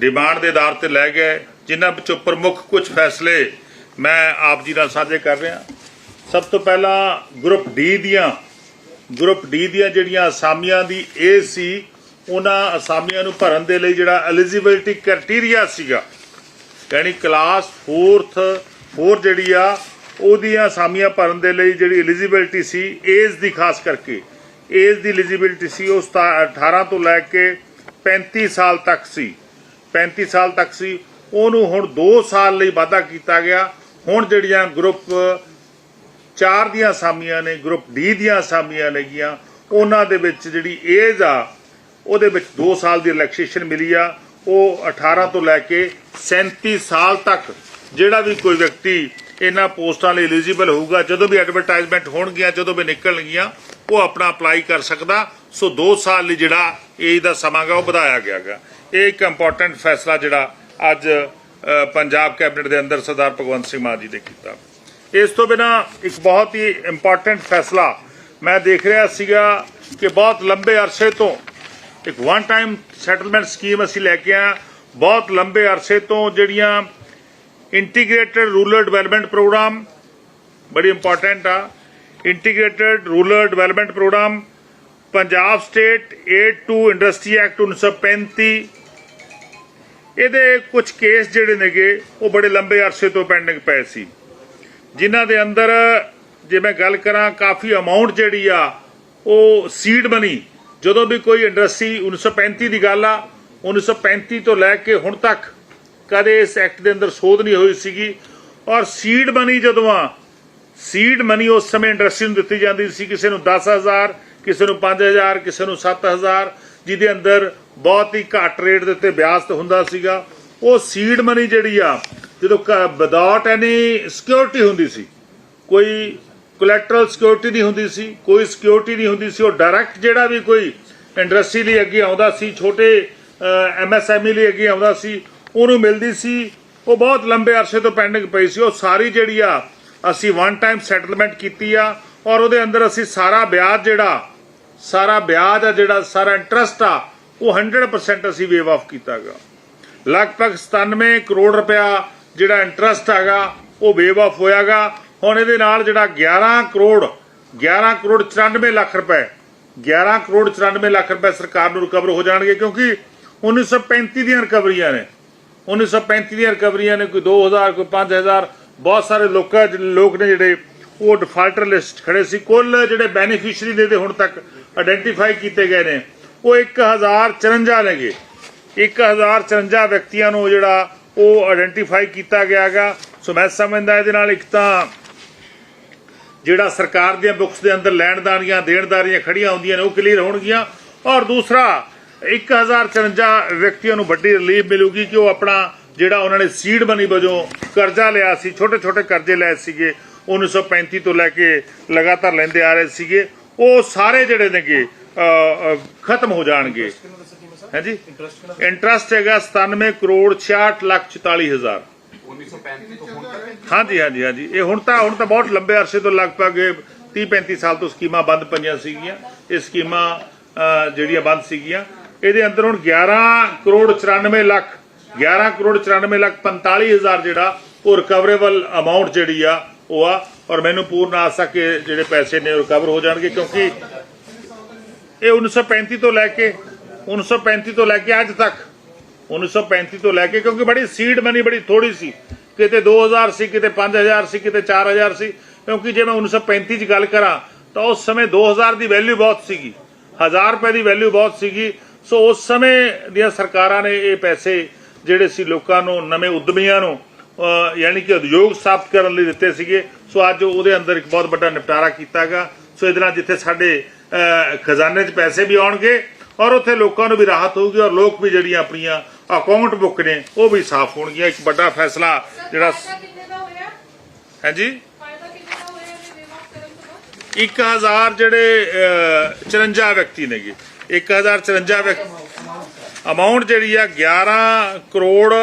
Demand ਦੇ ਆਧਾਰ ਤੇ ਲੈ ਗਏ, ਜਿਨ੍ਹਾਂ ਵਿੱਚੋਂ ਪ੍ਰਮੁੱਖ ਕੁਝ ਫੈਸਲੇ ਮੈਂ ਆਪ ਜੀ ਨਾਲ ਸਾਂਝੇ ਕਰ ਰਿਹਾ। ਸਭ ਤੋਂ ਪਹਿਲਾਂ ਗਰੁੱਪ ਡੀ ਦੀਆਂ, ਗਰੁੱਪ ਡੀ ਦੀਆਂ ਜਿਹੜੀਆਂ ਅਸਾਮੀਆਂ ਦੀ ਇਹ ਸੀ, ਉਹਨਾਂ ਅਸਾਮੀਆਂ ਨੂੰ ਭਰਨ ਦੇ ਲਈ ਜਿਹੜਾ ਐਲੀਜੀਬਿਲਟੀ ਕ੍ਰਾਈਟੇਰੀਆ ਸੀਗਾ, ਯਾਨੀ ਕਲਾਸ 4th 4 ਜਿਹੜੀ ਆ, ਉਹਦੀਆਂ ਅਸਾਮੀਆਂ ਭਰਨ ਦੇ ਲਈ ਜਿਹੜੀ ਐਲੀਜੀਬਿਲਟੀ ਸੀ ਏਜ ਦੀ ਖਾਸ ਕਰਕੇ। ਏਜ ਦੀ ਐਲੀਜੀਬਿਲਟੀ ਸੀ, ਉਹ ਸਤਾ- 18 ਤੋਂ ਲੈ ਕੇ 35 ਸਾਲ ਤੱਕ ਸੀ। 35 ਸਾਲ ਤੱਕ ਸੀ। ਉਹਨੂੰ ਹੁਣ 2 ਸਾਲ ਲਈ ਵਾਧਾ ਕੀਤਾ ਗਿਆ। ਹੁਣ ਜਿਹੜੀਆਂ ਗਰੁੱਪ 4 ਦੀਆਂ ਅਸਾਮੀਆਂ ਨੇ ਗਰੁੱਪ ਡੀ ਦੀਆਂ ਅਸਾਮੀਆਂ ਨੇਗੀਆਂ, ਉਹਨਾਂ ਦੇ ਵਿੱਚ ਜਿਹੜੀ ਏਜ ਆ, ਉਹਦੇ ਵਿੱਚ 2 ਸਾਲ ਦੀ ਰਿਲੈਕਸੇਸ਼ਨ ਮਿਲੀ ਆ। ਉਹ 18 ਤੋਂ ਲੈ ਕੇ 37 ਸਾਲ ਤੱਕ ਜਿਹੜਾ ਵੀ ਕੋਈ ਵਿਅਕਤੀ ਇਹਨਾਂ ਪੋਸਟਾਂ ਲਈ ਐਲੀਜੀਬਲ ਹੋਊਗਾ, ਜਦੋਂ ਵੀ ਐਡਵਰਟਾਈਜ਼ਮੈਂਟ ਹੋਣਗੀਆਂ, ਜਦੋਂ ਵੀ ਨਿਕਲਣਗੀਆਂ, ਉਹ ਆਪਣਾ ਅਪਲਾਈ ਕਰ ਸਕਦਾ। ਸੋ 2 ਸਾਲ ਲਈ ਜਿਹੜਾ ਏਜ ਦਾ ਸਮਾਂ ਗਾ, ਉਹ ਵਧਾਇਆ ਗਿਆ ਗਾ। ਇਹ ਇੱਕ ਇੰਪੋਰਟੈਂਟ ਫੈਸਲਾ ਜਿਹੜਾ ਅੱਜ ਪੰਜਾਬ ਕੈਬਨਿਟ ਦੇ ਅੰਦਰ ਸਰਦਾਰ ਭਗਵੰਤ ਸਿੰਘ ਮਾਨ ਜੀ ਨੇ ਕੀਤਾ। ਇਸ ਤੋਂ ਬਿਨਾ ਇੱਕ ਬਹੁਤ ਹੀ ਇੰਪੋਰਟੈਂਟ ਫੈਸਲਾ ਮੈਂ ਦੇਖ ਰਿਹਾ ਸੀਗਾ ਕਿ ਬਹੁਤ ਲੰਬੇ ਅਰਸੇ ਤੋਂ ਇੱਕ ਵਨ ਟਾਈਮ ਸੈਟਲਮੈਂਟ ਸਕੀਮ ਅਸੀਂ ਲੈ ਕੇ ਆਇਆ ਬਹੁਤ ਲੰਬੇ ਅਰਸੇ ਤੋਂ ਜਿਹੜੀਆਂ ਇੰਟੀਗ੍ਰੇਟਡ ਰੂਰਲ ਡਿਵੈਲਪਮੈਂਟ ਪ੍ਰੋਗਰਾਮ ਬੜੀ ਇੰਪੋਰਟੈਂਟ ਆ। Integrated rural development programme Punjab state aid to industry act 1935 ਇਹਦੇ ਕੁਝ ਕੇਸ ਜਿਹੜੇ ਨੇਗੇ, ਉਹ ਬੜੇ ਲੰਬੇ ਅਰਸੇ ਤੋਂ ਪੈਂਡਿੰਗ ਪਏ ਸੀ। ਜਿਨ੍ਹਾਂ ਦੇ ਅੰਦਰ ਜੇ ਮੈਂ ਗੱਲ ਕਰਾਂ, ਕਾਫੀ ਅਮਾਉਂਟ ਜਿਹੜੀ ਆ, ਉਹ ਸੀਡ ਮਨੀ ਜਦੋਂ ਵੀ ਕੋਈ ਇੰਡਸਟਰੀ 1935 ਦੀ ਗੱਲ ਆ 1935 ਤੋਂ ਲੈ ਕੇ ਹੁਣ ਤੱਕ ਕਦੇ ਇਸ ਐਕਟ ਦੇ ਅੰਦਰ ਸੋਧ ਨਹੀਂ ਹੋਈ ਸੀਗੀ। ਔਰ ਸੀਡ ਮਨੀ ਜਦੋਂ ਆ ਸੀਡ ਮਨੀ ਉਸ ਸਮੇਂ ਇੰਡਸਟਰੀ ਨੂੰ ਦਿੱਤੀ ਜਾਂਦੀ ਸੀ, ਕਿਸੇ ਨੂੰ 10000 ਕਿਸੇ ਨੂੰ 5000 ਕਿਸੇ ਨੂੰ 7000 ਜਿਹਦੇ ਅੰਦਰ ਬਹੁਤ ਹੀ ਘੱਟ ਰੇਟ ਦੇ ਉੱਤੇ ਵਿਆਜ ਤੇ ਹੁੰਦਾ ਸੀਗਾ। ਉਹ ਸੀਡ ਮਨੀ ਜਿਹੜੀ ਆ, ਜਦੋਂ ਵਿਦਆਊਟ ਐਨੀ ਸਿਕਿਉਰਿਟੀ ਹੁੰਦੀ ਸੀ, ਕੋਈ ਕੋਲੈਟਰਲ ਸਿਕਿਉਰਿਟੀ ਨਹੀਂ ਹੁੰਦੀ ਸੀ, ਕੋਈ ਸਿਕਿਉਰਿਟੀ ਨਹੀਂ ਹੁੰਦੀ ਸੀ, ਉਹ ਡਾਇਰੈਕਟ ਜਿਹੜਾ ਵੀ ਕੋਈ ਇੰਡਸਟਰੀ ਲਈ ਅੱਗੇ ਆਉਂਦਾ ਸੀ, ਛੋਟੇ ਐਮਐਸਐਮਈ ਲਈ ਅੱਗੇ ਆਉਂਦਾ ਸੀ, ਉਹਨੂੰ ਮਿਲਦੀ ਸੀ। ਉਹ ਬਹੁਤ ਲੰਬੇ ਅਰਸੇ ਤੋਂ ਪੈਂਡਿੰਗ ਪਈ ਸੀ। ਉਹ ਸਾਰੀ ਜਿਹੜੀ ਆ, ਅਸੀਂ ਵਨ ਟਾਈਮ ਸੈਟਲਮੈਂਟ ਕੀਤੀ ਆ, ਔਰ ਉਹਦੇ ਅੰਦਰ ਅਸੀਂ ਸਾਰਾ ਵਿਆਜ ਜਿਹੜਾ ਸਾਰਾ ਵਿਆਜ ਆ ਜਿਹੜਾ, ਸਾਰਾ ਇੰਟਰਸਟ ਆ, ਉਹ 100% ਅਸੀਂ ਵੇਵ ਆਫ ਕੀਤਾਗਾ। ਲਗਭਗ 97 ਕਰੋੜ ਰੁਪਇਆ ਜਿਹੜਾ ਇੰਟਰਸਟ ਹੈਗਾ, ਉਹ ਵੇਵ ਆਫ ਹੋਇਆਗਾ। ਹੁਣ ਇਹਦੇ ਨਾਲ ਜਿਹੜਾ 11 ਕਰੋੜ 11 ਕਰੋੜ 94 ਲੱਖ ਰੁਪਏ 11 ਕਰੋੜ 94 ਲੱਖ ਰੁਪਏ ਸਰਕਾਰ ਨੂੰ ਰਿਕਵਰ ਹੋ ਜਾਣਗੇ, ਕਿਉਂਕਿ 1935 ਦੀਆਂ ਰਿਕਵਰੀਆਂ ਨੇ। 1935 ਦੀਆਂ ਰਿਕਵਰੀਆਂ ਨੇ, ਕੋਈ 2000 ਕੋਈ 5000 ਬਹੁਤ ਸਾਰੇ ਲੋਕਾਂ, ਲੋਕ ਨੇ ਜਿਹੜੇ ਉਹ ਡਿਫਾਲਟਰ ਲਿਸਟ ਖੜੇ ਸੀ। ਕੁੱਲ ਜਿਹੜੇ ਬੈਨੀਫੀਸ਼ੀਅਰੀ ਦੇ ਦੇ ਹੁਣ ਤੱਕ ਆਇਡੈਂਟੀਫਾਈ ਕੀਤੇ ਗਏ ਨੇ, ਉਹ 1054 ਨੇਗੇ 1054 ਵਿਅਕਤੀਆਂ ਨੂੰ ਜਿਹੜਾ ਉਹ ਆਇਡੈਂਟੀਫਾਈ ਕੀਤਾ ਗਿਆਗਾ ਸੋ ਮੈਂ ਸਮਝਦਾ ਇਹਦੇ ਨਾਲ ਇੱਕ ਤਾਂ ਜਿਹੜਾ ਸਰਕਾਰ ਦੀਆਂ ਬੁੱਕਸ ਦੇ ਅੰਦਰ ਲੈਣਦਾਰੀਆਂ ਦੇਣਦਾਰੀਆਂ ਖੜੀਆਂ ਹੁੰਦੀਆਂ ਨੇ, ਉਹ ਕਲੀਅਰ ਹੋਣਗੀਆਂ। ਔਰ ਦੂਸਰਾ 1054 ਵਿਅਕਤੀਆਂ ਨੂੰ ਵੱਡੀ ਰਿਲੀਫ ਮਿਲੂਗੀ ਕਿ ਉਹ ਆਪਣਾ ਜਿਹੜਾ ਉਹਨਾਂ ਨੇ ਸੀਡ ਮਨੀ ਵਜੋਂ ਕਰਜ਼ਾ ਲਿਆ ਸੀ ਛੋਟੇ ਛੋਟੇ ਕਰਜ਼ੇ ਲਏ ਸੀਗੇ। 1935 ਤੋਂ ਲੈ ਕੇ ਲਗਾਤਾਰ ਲੈਂਦੇ ਆ ਰਹੇ ਸੀਗੇ ਉਹ ਸਾਰੇ ਜਿਹੜੇ ਨੇਗੇ ਖਤਮ ਹੋ ਜਾਣਗੇ। ਹਾਂਜੀ ਇੰਟਰਸਟ ਹੈਗਾ 97 ਕਰੋੜ 66 ਲੱਖ 44 ਹਜ਼ਾਰ। 1935 ਤੋਂ ਹੁਣ ਤੱਕ? ਹਾਂਜੀ ਹਾਂਜੀ ਹਾਂਜੀ। ਇਹ ਹੁਣ ਤਾਂ ਹੁਣ ਤਾਂ ਬਹੁਤ ਲੰਬੇ ਅਰਸੇ ਤੋਂ ਲਗਭਗ 30 35 ਸਾਲ ਤੋਂ ਸਕੀਮਾਂ ਬੰਦ ਪਈਆਂ ਸੀਗੀਆਂ। ਇਹ ਸਕੀਮਾਂ ਜਿਹੜੀਆਂ ਬੰਦ ਸੀਗੀਆਂ। ਇਹਦੇ ਅੰਦਰ ਹੁਣ 11 ਕਰੋੜ 94 ਲੱਖ 11 ਕਰੋੜ 94 ਲੱਖ 45 ਹਜ਼ਾਰ ਜਿਹੜਾ ਉਹ ਰਿਕਵਰੇਬਲ ਅਮਾਉਂਟ ਜਿਹੜੀ ਆ ਉਹ ਆ ਔਰ ਮੈਨੂੰ ਪੂਰਨ ਆਸ ਆ ਕਿ ਜਿਹੜੇ ਪੈਸੇ ਨੇ ਰਿਕਵਰ ਹੋ ਜਾਣਗੇ, ਕਿਉਂਕਿ ਇਹ 1935 ਤੋਂ ਲੈ ਕੇ 1935 ਤੋਂ ਲੈ ਕੇ ਅੱਜ ਤੱਕ 1935 ਤੋਂ ਲੈ ਕੇ, ਕਿਉਂਕਿ ਬੜੀ ਸੀਡ ਮਨੀ ਬੜੀ ਥੋੜੀ ਸੀ, ਕਿਤੇ 2000 ਸੀ, ਕਿਤੇ 5000 ਸੀ, ਕਿਤੇ 4000 ਸੀ, ਕਿਉਂਕਿ ਜੇ ਮੈਂ 1935 ਚ ਗੱਲ ਕਰਾਂ, ਤਾਂ ਉਸ ਸਮੇਂ 2000 ਦੀ ਵੈਲਿਊ ਬਹੁਤ ਸੀਗੀ 1000 ਰੁਪਏ ਦੀ ਵੈਲਿਊ ਬਹੁਤ ਸੀਗੀ, ਸੋ ਉਸ ਸਮੇਂ ਦੀਆਂ ਸਰਕਾਰਾਂ ਨੇ ਇਹ ਪੈਸੇ ਜਿਹੜੇ ਸੀ ਲੋਕਾਂ ਨੂੰ, ਨਵੇਂ ਉਦਮੀਆਂ ਨੂੰ ਯਾਨੀ ਕਿ ਉਦਯੋਗ ਸਥਾਪਿਤ ਕਰਨ ਲਈ ਦਿੱਤੇ ਸੀਗੇ। ਸੋ ਅੱਜ ਉਹਦੇ ਅੰਦਰ ਇੱਕ ਬਹੁਤ ਵੱਡਾ ਨਿਪਟਾਰਾ ਕੀਤਾਗਾ। ਸੋ ਇਹਦੇ ਨਾਲ ਜਿੱਥੇ ਸਾਡੇ ਖਜ਼ਾਨੇ 'ਚ ਪੈਸੇ ਵੀ ਆਉਣਗੇ ਔਰ ਉੱਥੇ ਲੋਕਾਂ ਨੂੰ ਵੀ ਰਾਹਤ ਹੋਊਗੀ ਔਰ ਲੋਕ ਵੀ ਜਿਹੜੀਆਂ ਆਪਣੀਆਂ ਅਕਾਊਂਟ ਬੁੱਕ ਨੇ ਉਹ ਵੀ ਸਾਫ਼ ਹੋਣਗੀਆਂ। ਇੱਕ ਵੱਡਾ ਫੈਸਲਾ ਜਿਹੜਾ ਫਾਇਦਾ ਕਿੰਨੇ ਦਾ ਹੋਇਆ? ਹਾਂਜੀ? ਫਾਇਦਾ ਕਿੰਨੇ ਦਾ ਹੋਇਆ ਇਹ ਵੇਵ ਆਫ ਕਰਨ ਤੋਂ ਬਾਅਦ 1000 ਜਿਹੜੇ ਅਹ, 54 ਵਿਅਕਤੀ ਨੇਗੇ। 1054 ਵਿਅਕਤੀ ਅਮਾਉਂਟ ਜਿਹੜੀ ਆ 11 ਕਰੋੜ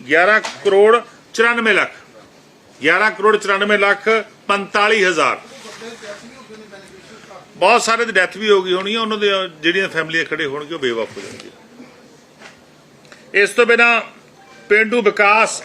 11 ਕਰੋੜ 94 ਲੱਖ। 11 ਕਰੋੜ 94 ਲੱਖ 45 ਹਜ਼ਾਰ। ਬਹੁਤ ਸਾਰੇ ਦੀ ਡੈਥ ਵੀ ਹੋ ਗਈ ਹੋਣੀ ਹੈ ਉਹਨਾਂ ਦੇ ਜਿਹੜੀਆਂ ਫੈਮਲੀਆਂ ਖੜੇ ਹੋਣਗੇ ਉਹ ਬੇਵਾਫ ਹੋ ਜਾਣਗੇ ਇਸ ਤੋਂ ਬਿਨਾ ਪਿੰਡੂ ਵਿਕਾਸ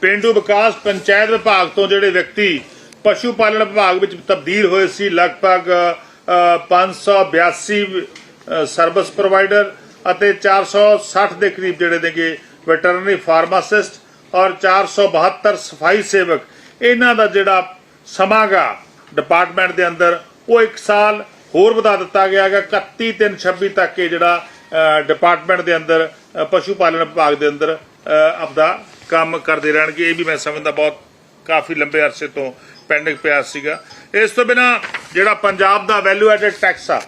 ਪਿੰਡੂ ਵਿਕਾਸ ਪੰਚਾਇਤ ਵਿਭਾਗ ਤੋਂ ਜਿਹੜੇ ਵਿਅਕਤੀ ਪਸ਼ੂ ਪਾਲਣ ਵਿਭਾਗ ਵਿੱਚ ਤਬਦੀਲ ਹੋਏ ਸੀ ਲਗਭਗ ਅ, 582 ਅ, ਸਰਵਿਸ ਪ੍ਰੋਵਾਈਡਰ ਅਤੇ 460 ਦੇ ਕਰੀਬ ਜਿਹੜੇ ਨੇਗੇ ਵੈਟਰਨਰੀ ਫਾਰਮਾਸਿਸਟ ਔਰ 472 ਸਫ਼ਾਈ ਸੇਵਕ, ਇਹਨਾਂ ਦਾ ਜਿਹੜਾ ਸਮਾਗਾ ਡਿਪਾਰਟਮੈਂਟ ਦੇ ਅੰਦਰ, ਉਹ ਇੱਕ ਸਾਲ ਹੋਰ ਵਧਾ ਦਿੱਤਾ ਗਿਆ ਹੈਗਾ 31 3 26 ਤੱਕ ਇਹ ਜਿਹੜਾ ਡਿਪਾਰਟਮੈਂਟ ਦੇ ਅੰਦਰ ਪਸ਼ੂ ਪਾਲਣ ਵਿਭਾਗ ਦੇ ਅੰਦਰ ਆਪਦਾ ਕੰਮ ਕਰਦੇ ਰਹਿਣਗੇ। ਇਹ ਵੀ ਮੈਂ ਸਮਝਦਾ ਬਹੁਤ ਕਾਫੀ ਲੰਬੇ ਅਰਸੇ ਤੋਂ ਪੈਂਡਿੰਗ ਪਿਆ ਸੀਗਾ। ਇਸ ਤੋਂ ਬਿਨਾ ਜਿਹੜਾ ਪੰਜਾਬ ਦਾ ਵੈਲਿਊ ਐਡਡ ਟੈਕਸ ਆ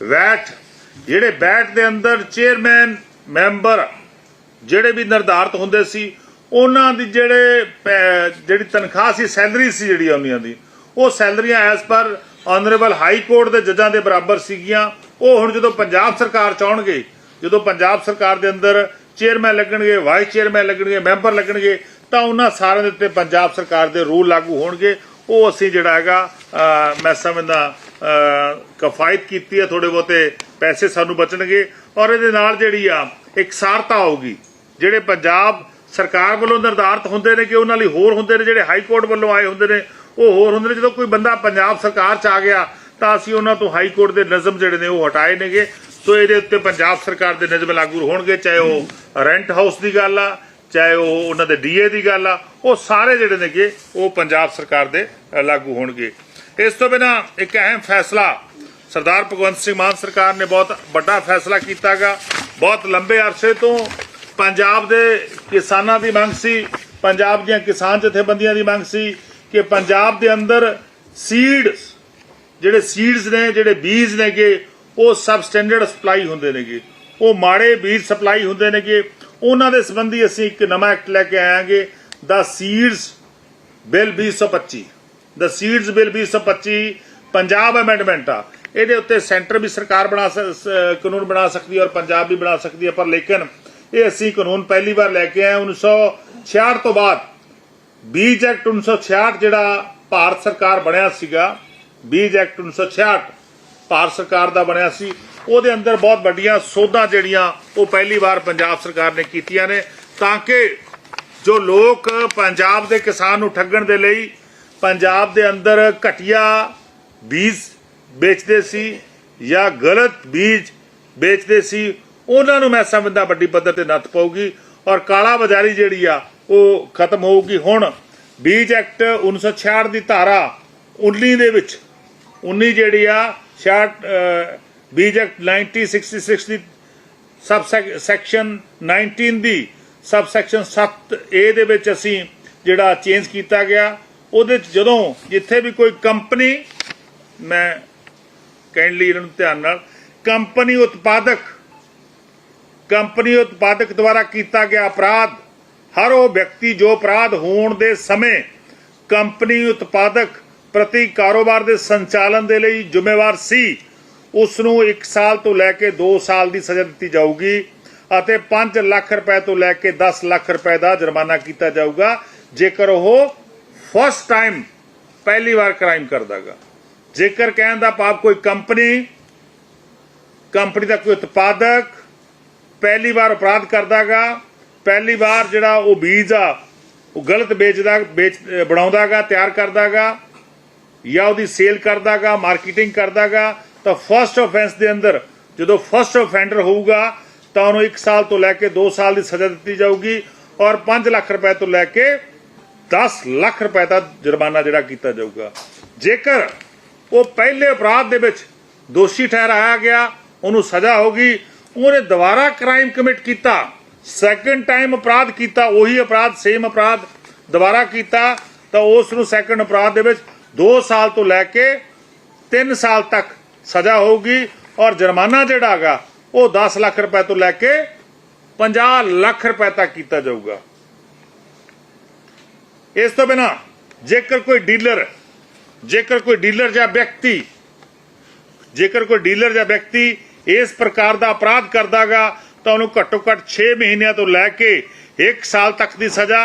ਵੈਟ ਜਿਹੜੇ ਵੈਟ ਦੇ ਅੰਦਰ ਚੇਅਰਮੈਨ ਮੈਂਬਰ ਜਿਹੜੇ ਵੀ ਨਿਰਧਾਰਤ ਹੁੰਦੇ ਸੀ ਉਹਨਾਂ ਦੀ ਜਿਹੜੇ ਪੈ- ਜਿਹੜੀ ਤਨਖਾਹ ਸੀ ਸੈਲਰੀ ਸੀ ਜਿਹੜੀ ਉਹਨਾਂ ਦੀ ਉਹ ਸੈਲਰੀਆਂ as per honourable High Court ਦੇ ਜੱਜਾਂ ਦੇ ਬਰਾਬਰ ਸੀਗੀਆਂ। ਉਹ ਹੁਣ ਜਦੋਂ ਪੰਜਾਬ ਸਰਕਾਰ ਚਾਹਣਗੇ ਜਦੋਂ ਪੰਜਾਬ ਸਰਕਾਰ ਦੇ ਅੰਦਰ ਚੇਅਰਮੈਨ ਲੱਗਣਗੇ ਵਾਈਸ ਚੇਅਰਮੈਨ ਲੱਗਣਗੇ ਮੈਂਬਰ ਲੱਗਣਗੇ ਤਾਂ ਉਹਨਾਂ ਸਾਰਿਆਂ ਦੇ ਉੱਤੇ ਪੰਜਾਬ ਸਰਕਾਰ ਦੇ ਰੂਲ ਲਾਗੂ ਹੋਣਗੇ। ਉਹ ਅਸੀਂ ਜਿਹੜਾ ਹੈਗਾ ਮੈਂ ਸਮਝਦਾ ਅਹ, ਕਿਫਾਇਤ ਕੀਤੀ ਹੈ ਥੋੜੇ ਬਹੁਤੇ ਪੈਸੇ ਸਾਨੂੰ ਬਚਣਗੇ। ਔਰ ਇਹਦੇ ਨਾਲ ਜਿਹੜੀ ਆ ਇਕਸਾਰਤਾ ਆਊਗੀ ਜਿਹੜੇ ਪੰਜਾਬ ਸਰਕਾਰ ਵੱਲੋਂ ਨਿਰਧਾਰਤ ਹੁੰਦੇ ਨੇ ਕਿ ਉਹਨਾਂ ਲਈ ਹੋਰ ਹੁੰਦੇ ਨੇ, ਜਿਹੜੇ ਹਾਈ ਕੋਰਟ ਵੱਲੋਂ ਆਏ ਹੁੰਦੇ ਨੇ, ਉਹ ਹੋਰ ਹੁੰਦੇ ਨੇ। ਜਦੋਂ ਕੋਈ ਬੰਦਾ ਪੰਜਾਬ ਸਰਕਾਰ ਚ ਆ ਗਿਆ, ਤਾਂ ਅਸੀਂ ਉਹਨਾਂ ਤੋਂ ਹਾਈ ਕੋਰਟ ਦੇ ਨਿਯਮ ਜਿਹੜੇ ਨੇ ਉਹ ਹਟਾਏ ਨੇਗੇ। ਸੋ ਇਹਦੇ ਉੱਤੇ ਪੰਜਾਬ ਸਰਕਾਰ ਦੇ ਨਿਯਮ ਲਾਗੂ ਹੋਣਗੇ, ਚਾਹੇ ਉਹ ਰੈਂਟ ਹਾਊਸ ਦੀ ਗੱਲ ਆ, ਚਾਹੇ ਉਹ ਉਹਨਾਂ ਦੇ ਡੀਏ ਦੀ ਗੱਲ ਆ, ਉਹ ਸਾਰੇ ਜਿਹੜੇ ਨੇਗੇ, ਉਹ ਪੰਜਾਬ ਸਰਕਾਰ ਦੇ ਲਾਗੂ ਹੋਣਗੇ। ਇਸ ਤੋਂ ਬਿਨਾ ਇੱਕ ਅਹਿਮ ਫੈਸਲਾ ਸਰਦਾਰ ਭਗਵੰਤ ਸਿੰਘ ਮਾਨ ਸਰਕਾਰ ਨੇ ਬਹੁਤ ਵੱਡਾ ਫੈਸਲਾ ਕੀਤਾਗਾ। ਬਹੁਤ ਲੰਬੇ ਅਰਸੇ ਤੋਂ ਪੰਜਾਬ ਦੇ ਕਿਸਾਨਾਂ ਦੀ ਮੰਗ ਸੀ, ਪੰਜਾਬ ਦੀਆਂ ਕਿਸਾਨ ਜਥੇਬੰਦੀਆਂ ਦੀ ਮੰਗ ਸੀ ਕਿ ਪੰਜਾਬ ਦੇ ਅੰਦਰ ਸੀਡਸ ਜਿਹੜੇ ਸੀਡਸ ਨੇ, ਜਿਹੜੇ ਬੀਜ ਨੇਗੇ, ਉਹ ਸਬ ਸਟੈਂਡਰਡ ਸਪਲਾਈ ਹੁੰਦੇ ਨੇਗੇ। ਉਹ ਮਾੜੇ ਬੀਜ ਸਪਲਾਈ ਹੁੰਦੇ ਨੇਗੇ। ਉਹਨਾਂ ਦੇ ਸੰਬੰਧੀ ਅਸੀਂ ਇੱਕ ਨਵਾਂ ਐਕਟ ਲੈ ਕੇ ਆਵਾਂਗੇ the seeds bill 2025 the seeds bill 2025 Punjab amendment ਆ। ਇਹਦੇ ਉੱਤੇ ਸੈਂਟਰ ਵੀ ਸਰਕਾਰ ਬਣਾ ਕਾਨੂੰਨ ਬਣਾ ਸਕਦੀ ਹੈ ਔਰ ਪੰਜਾਬ ਵੀ ਬਣਾ ਸਕਦੀ ਹੈ ਪਰ ਲੇਕਿਨ ਇਹ ਅਸੀਂ ਕਾਨੂੰਨ ਪਹਿਲੀ ਵਾਰ ਲੈ ਕੇ ਆਏ 1966 ਤੋਂ ਬਾਅਦ। ਬੀਜ ਐਕਟ 1966 ਜਿਹੜਾ ਭਾਰਤ ਸਰਕਾਰ ਬਣਿਆ ਸੀਗਾ, ਬੀਜ ਐਕਟ 1966 ਭਾਰਤ ਸਰਕਾਰ ਦਾ ਬਣਿਆ ਸੀ, ਉਹਦੇ ਅੰਦਰ ਬਹੁਤ ਵੱਡੀਆਂ ਸੋਧਾਂ ਜਿਹੜੀਆਂ ਉਹ ਪਹਿਲੀ ਵਾਰ ਪੰਜਾਬ ਸਰਕਾਰ ਨੇ ਕੀਤੀਆਂ ਨੇ, ਤਾਂ ਕਿ ਜੋ ਲੋਕ ਪੰਜਾਬ ਦੇ ਕਿਸਾਨ ਨੂੰ ਠੱਗਣ ਦੇ ਲਈ ਪੰਜਾਬ ਦੇ ਅੰਦਰ ਘਟੀਆ ਬੀਜ ਵੇਚਦੇ ਸੀ ਜਾਂ ਗਲਤ ਬੀਜ ਵੇਚਦੇ ਸੀ ਉਹਨਾਂ ਨੂੰ ਮੈਂ ਸਮਝਦਾ ਵੱਡੀ ਪੱਧਰ ਤੇ ਨੱਥ ਪਾਊਗੀ ਔਰ ਕਾਲਾ ਬਾਜ਼ਾਰੀ ਜਿਹੜੀ ਆ, ਉਹ ਖਤਮ ਹੋਊਗੀ। ਹੁਣ ਬੀਜ ਐਕਟ 1966 ਦੀ ਧਾਰਾ 19 ਦੇ ਵਿੱਚ 19 ਜਿਹੜੀ ਆ 66 ਬੀਜ ਐਕਟ 1966 ਦੀ ਸਬ ਸੈਕਸ਼ਨ 19 ਦੀ ਸਬ ਸੈਕਸ਼ਨ 7 ਏ ਦੇ ਵਿੱਚ ਅਸੀਂ ਜਿਹੜਾ ਚੇਂਜ ਕੀਤਾ ਗਿਆ। ਉਹਦੇ ਚ ਜਦੋਂ ਜਿੱਥੇ ਵੀ ਕੋਈ ਕੰਪਨੀ, ਮੈਂ ਕਾਈਂਡਲੀ ਇਹਨਾਂ ਨੂੰ ਧਿਆਨ ਨਾਲ, ਕੰਪਨੀ ਉਤਪਾਦਕ ਕੰਪਨੀ ਉਤਪਾਦਕ ਦੁਆਰਾ ਕੀਤਾ ਗਿਆ ਅਪਰਾਧ, ਹਰ ਉਹ ਵਿਅਕਤੀ ਜੋ ਅਪਰਾਧ ਹੋਣ ਦੇ ਸਮੇਂ ਕੰਪਨੀ ਉਤਪਾਦਕ ਪ੍ਰਤੀ ਕਾਰੋਬਾਰ ਦੇ ਸੰਚਾਲਨ ਦੇ ਲਈ ਜ਼ਿੰਮੇਵਾਰ ਸੀ ਉਸ ਨੂੰ 1 ਸਾਲ ਤੋਂ ਲੈ ਕੇ 2 ਸਾਲ ਦੀ ਸਜ਼ਾ ਦਿੱਤੀ ਜਾਊਗੀ ਅਤੇ 5 ਲੱਖ ਰੁਪਏ ਤੋਂ ਲੈ ਕੇ 10 ਲੱਖ ਰੁਪਏ ਦਾ ਜੁਰਮਾਨਾ ਕੀਤਾ ਜਾਊਗਾ, ਜੇਕਰ ਉਹ ਫਸਟ ਟਾਈਮ ਪਹਿਲੀ ਵਾਰ ਕ੍ਰਾਈਮ ਕਰਦਾਗਾ। ਜੇਕਰ ਕਹਿਣ ਦਾ ਭਾਵ ਕੋਈ ਕੰਪਨੀ ਕੰਪਨੀ ਦਾ ਕੋਈ ਉਤਪਾਦਕ ਪਹਿਲੀ ਵਾਰ ਅਪਰਾਧ ਕਰਦਾਗਾ, ਪਹਿਲੀ ਵਾਰ ਜਿਹੜਾ ਉਹ ਬੀਜ ਆ, ਉਹ ਗਲਤ ਵੇਚਦਾ, ਵੇਚ, ਅਹ ਬਣਾਉਂਦਾਗਾ, ਤਿਆਰ ਕਰਦਾਗਾ, ਜਾਂ ਉਹਦੀ ਸੇਲ ਕਰਦਾਗਾ, ਮਾਰਕੀਟਿੰਗ ਕਰਦਾਗਾ, ਤਾਂ ਫਰਸਟ ਆਫੈਂਸ ਦੇ ਅੰਦਰ ਜਦੋਂ ਫਰਸਟ ਆਫੈਂਡਰ ਹੋਊਗਾ, ਤਾਂ ਉਹਨੂੰ 1 ਸਾਲ ਤੋਂ ਲੈ ਕੇ 2 ਸਾਲ ਦੀ ਸਜ਼ਾ ਦਿੱਤੀ ਜਾਊਗੀ ਔਰ 5 ਲੱਖ ਰੁਪਏ ਤੋਂ ਲੈ ਕੇ 10 ਲੱਖ ਰੁਪਏ ਦਾ ਜੁਰਮਾਨਾ ਜਿਹੜਾ ਕੀਤਾ ਜਾਊਗਾ। ਜੇਕਰ ਉਹ ਪਹਿਲੇ ਅਪਰਾਧ ਦੇ ਵਿੱਚ ਦੋਸ਼ੀ ਠਹਿਰਾਇਆ ਗਿਆ, ਉਹਨੂੰ ਸਜ਼ਾ ਹੋਗੀ ਉਹਨੇ ਦੁਬਾਰਾ ਕ੍ਰਾਈਮ ਕਮਿਟ ਕੀਤਾ ਸੈਕੰਡ ਟਾਈਮ ਅਪਰਾਧ ਕੀਤਾ, ਉਹੀ ਅਪਰਾਧ ਸੇਮ ਅਪਰਾਧ ਦੁਬਾਰਾ ਕੀਤਾ, ਤਾਂ ਉਸ ਨੂੰ ਸੈਕੰਡ ਅਪਰਾਧ ਦੇ ਵਿੱਚ 2 ਸਾਲ ਤੋਂ ਲੈ ਕੇ 3 ਸਾਲ ਤੱਕ ਸਜ਼ਾ ਹੋਊਗੀ ਔਰ ਜੁਰਮਾਨਾ ਜਿਹੜਾ ਹੈਗਾ, ਉਹ 10 ਲੱਖ ਰੁਪਏ ਤੋਂ ਲੈ ਕੇ 50 ਲੱਖ ਰੁਪਏ ਤੱਕ ਕੀਤਾ ਜਾਊਗਾ। ਇਸ ਤੋਂ ਬਿਨਾ ਜੇਕਰ ਕੋਈ ਡੀਲਰ, ਜੇਕਰ ਕੋਈ ਡੀਲਰ ਜਾਂ ਵਿਅਕਤੀ, ਜੇਕਰ ਕੋਈ ਡੀਲਰ ਜਾਂ ਵਿਅਕਤੀ ਇਸ ਪ੍ਰਕਾਰ ਦਾ ਅਪਰਾਧ ਕਰਦਾਗਾ, ਤਾਂ ਉਹਨੂੰ ਘੱਟੋ ਘੱਟ 6 ਮਹੀਨਿਆਂ ਤੋਂ ਲੈ ਕੇ 1 ਸਾਲ ਤੱਕ ਦੀ ਸਜ਼ਾ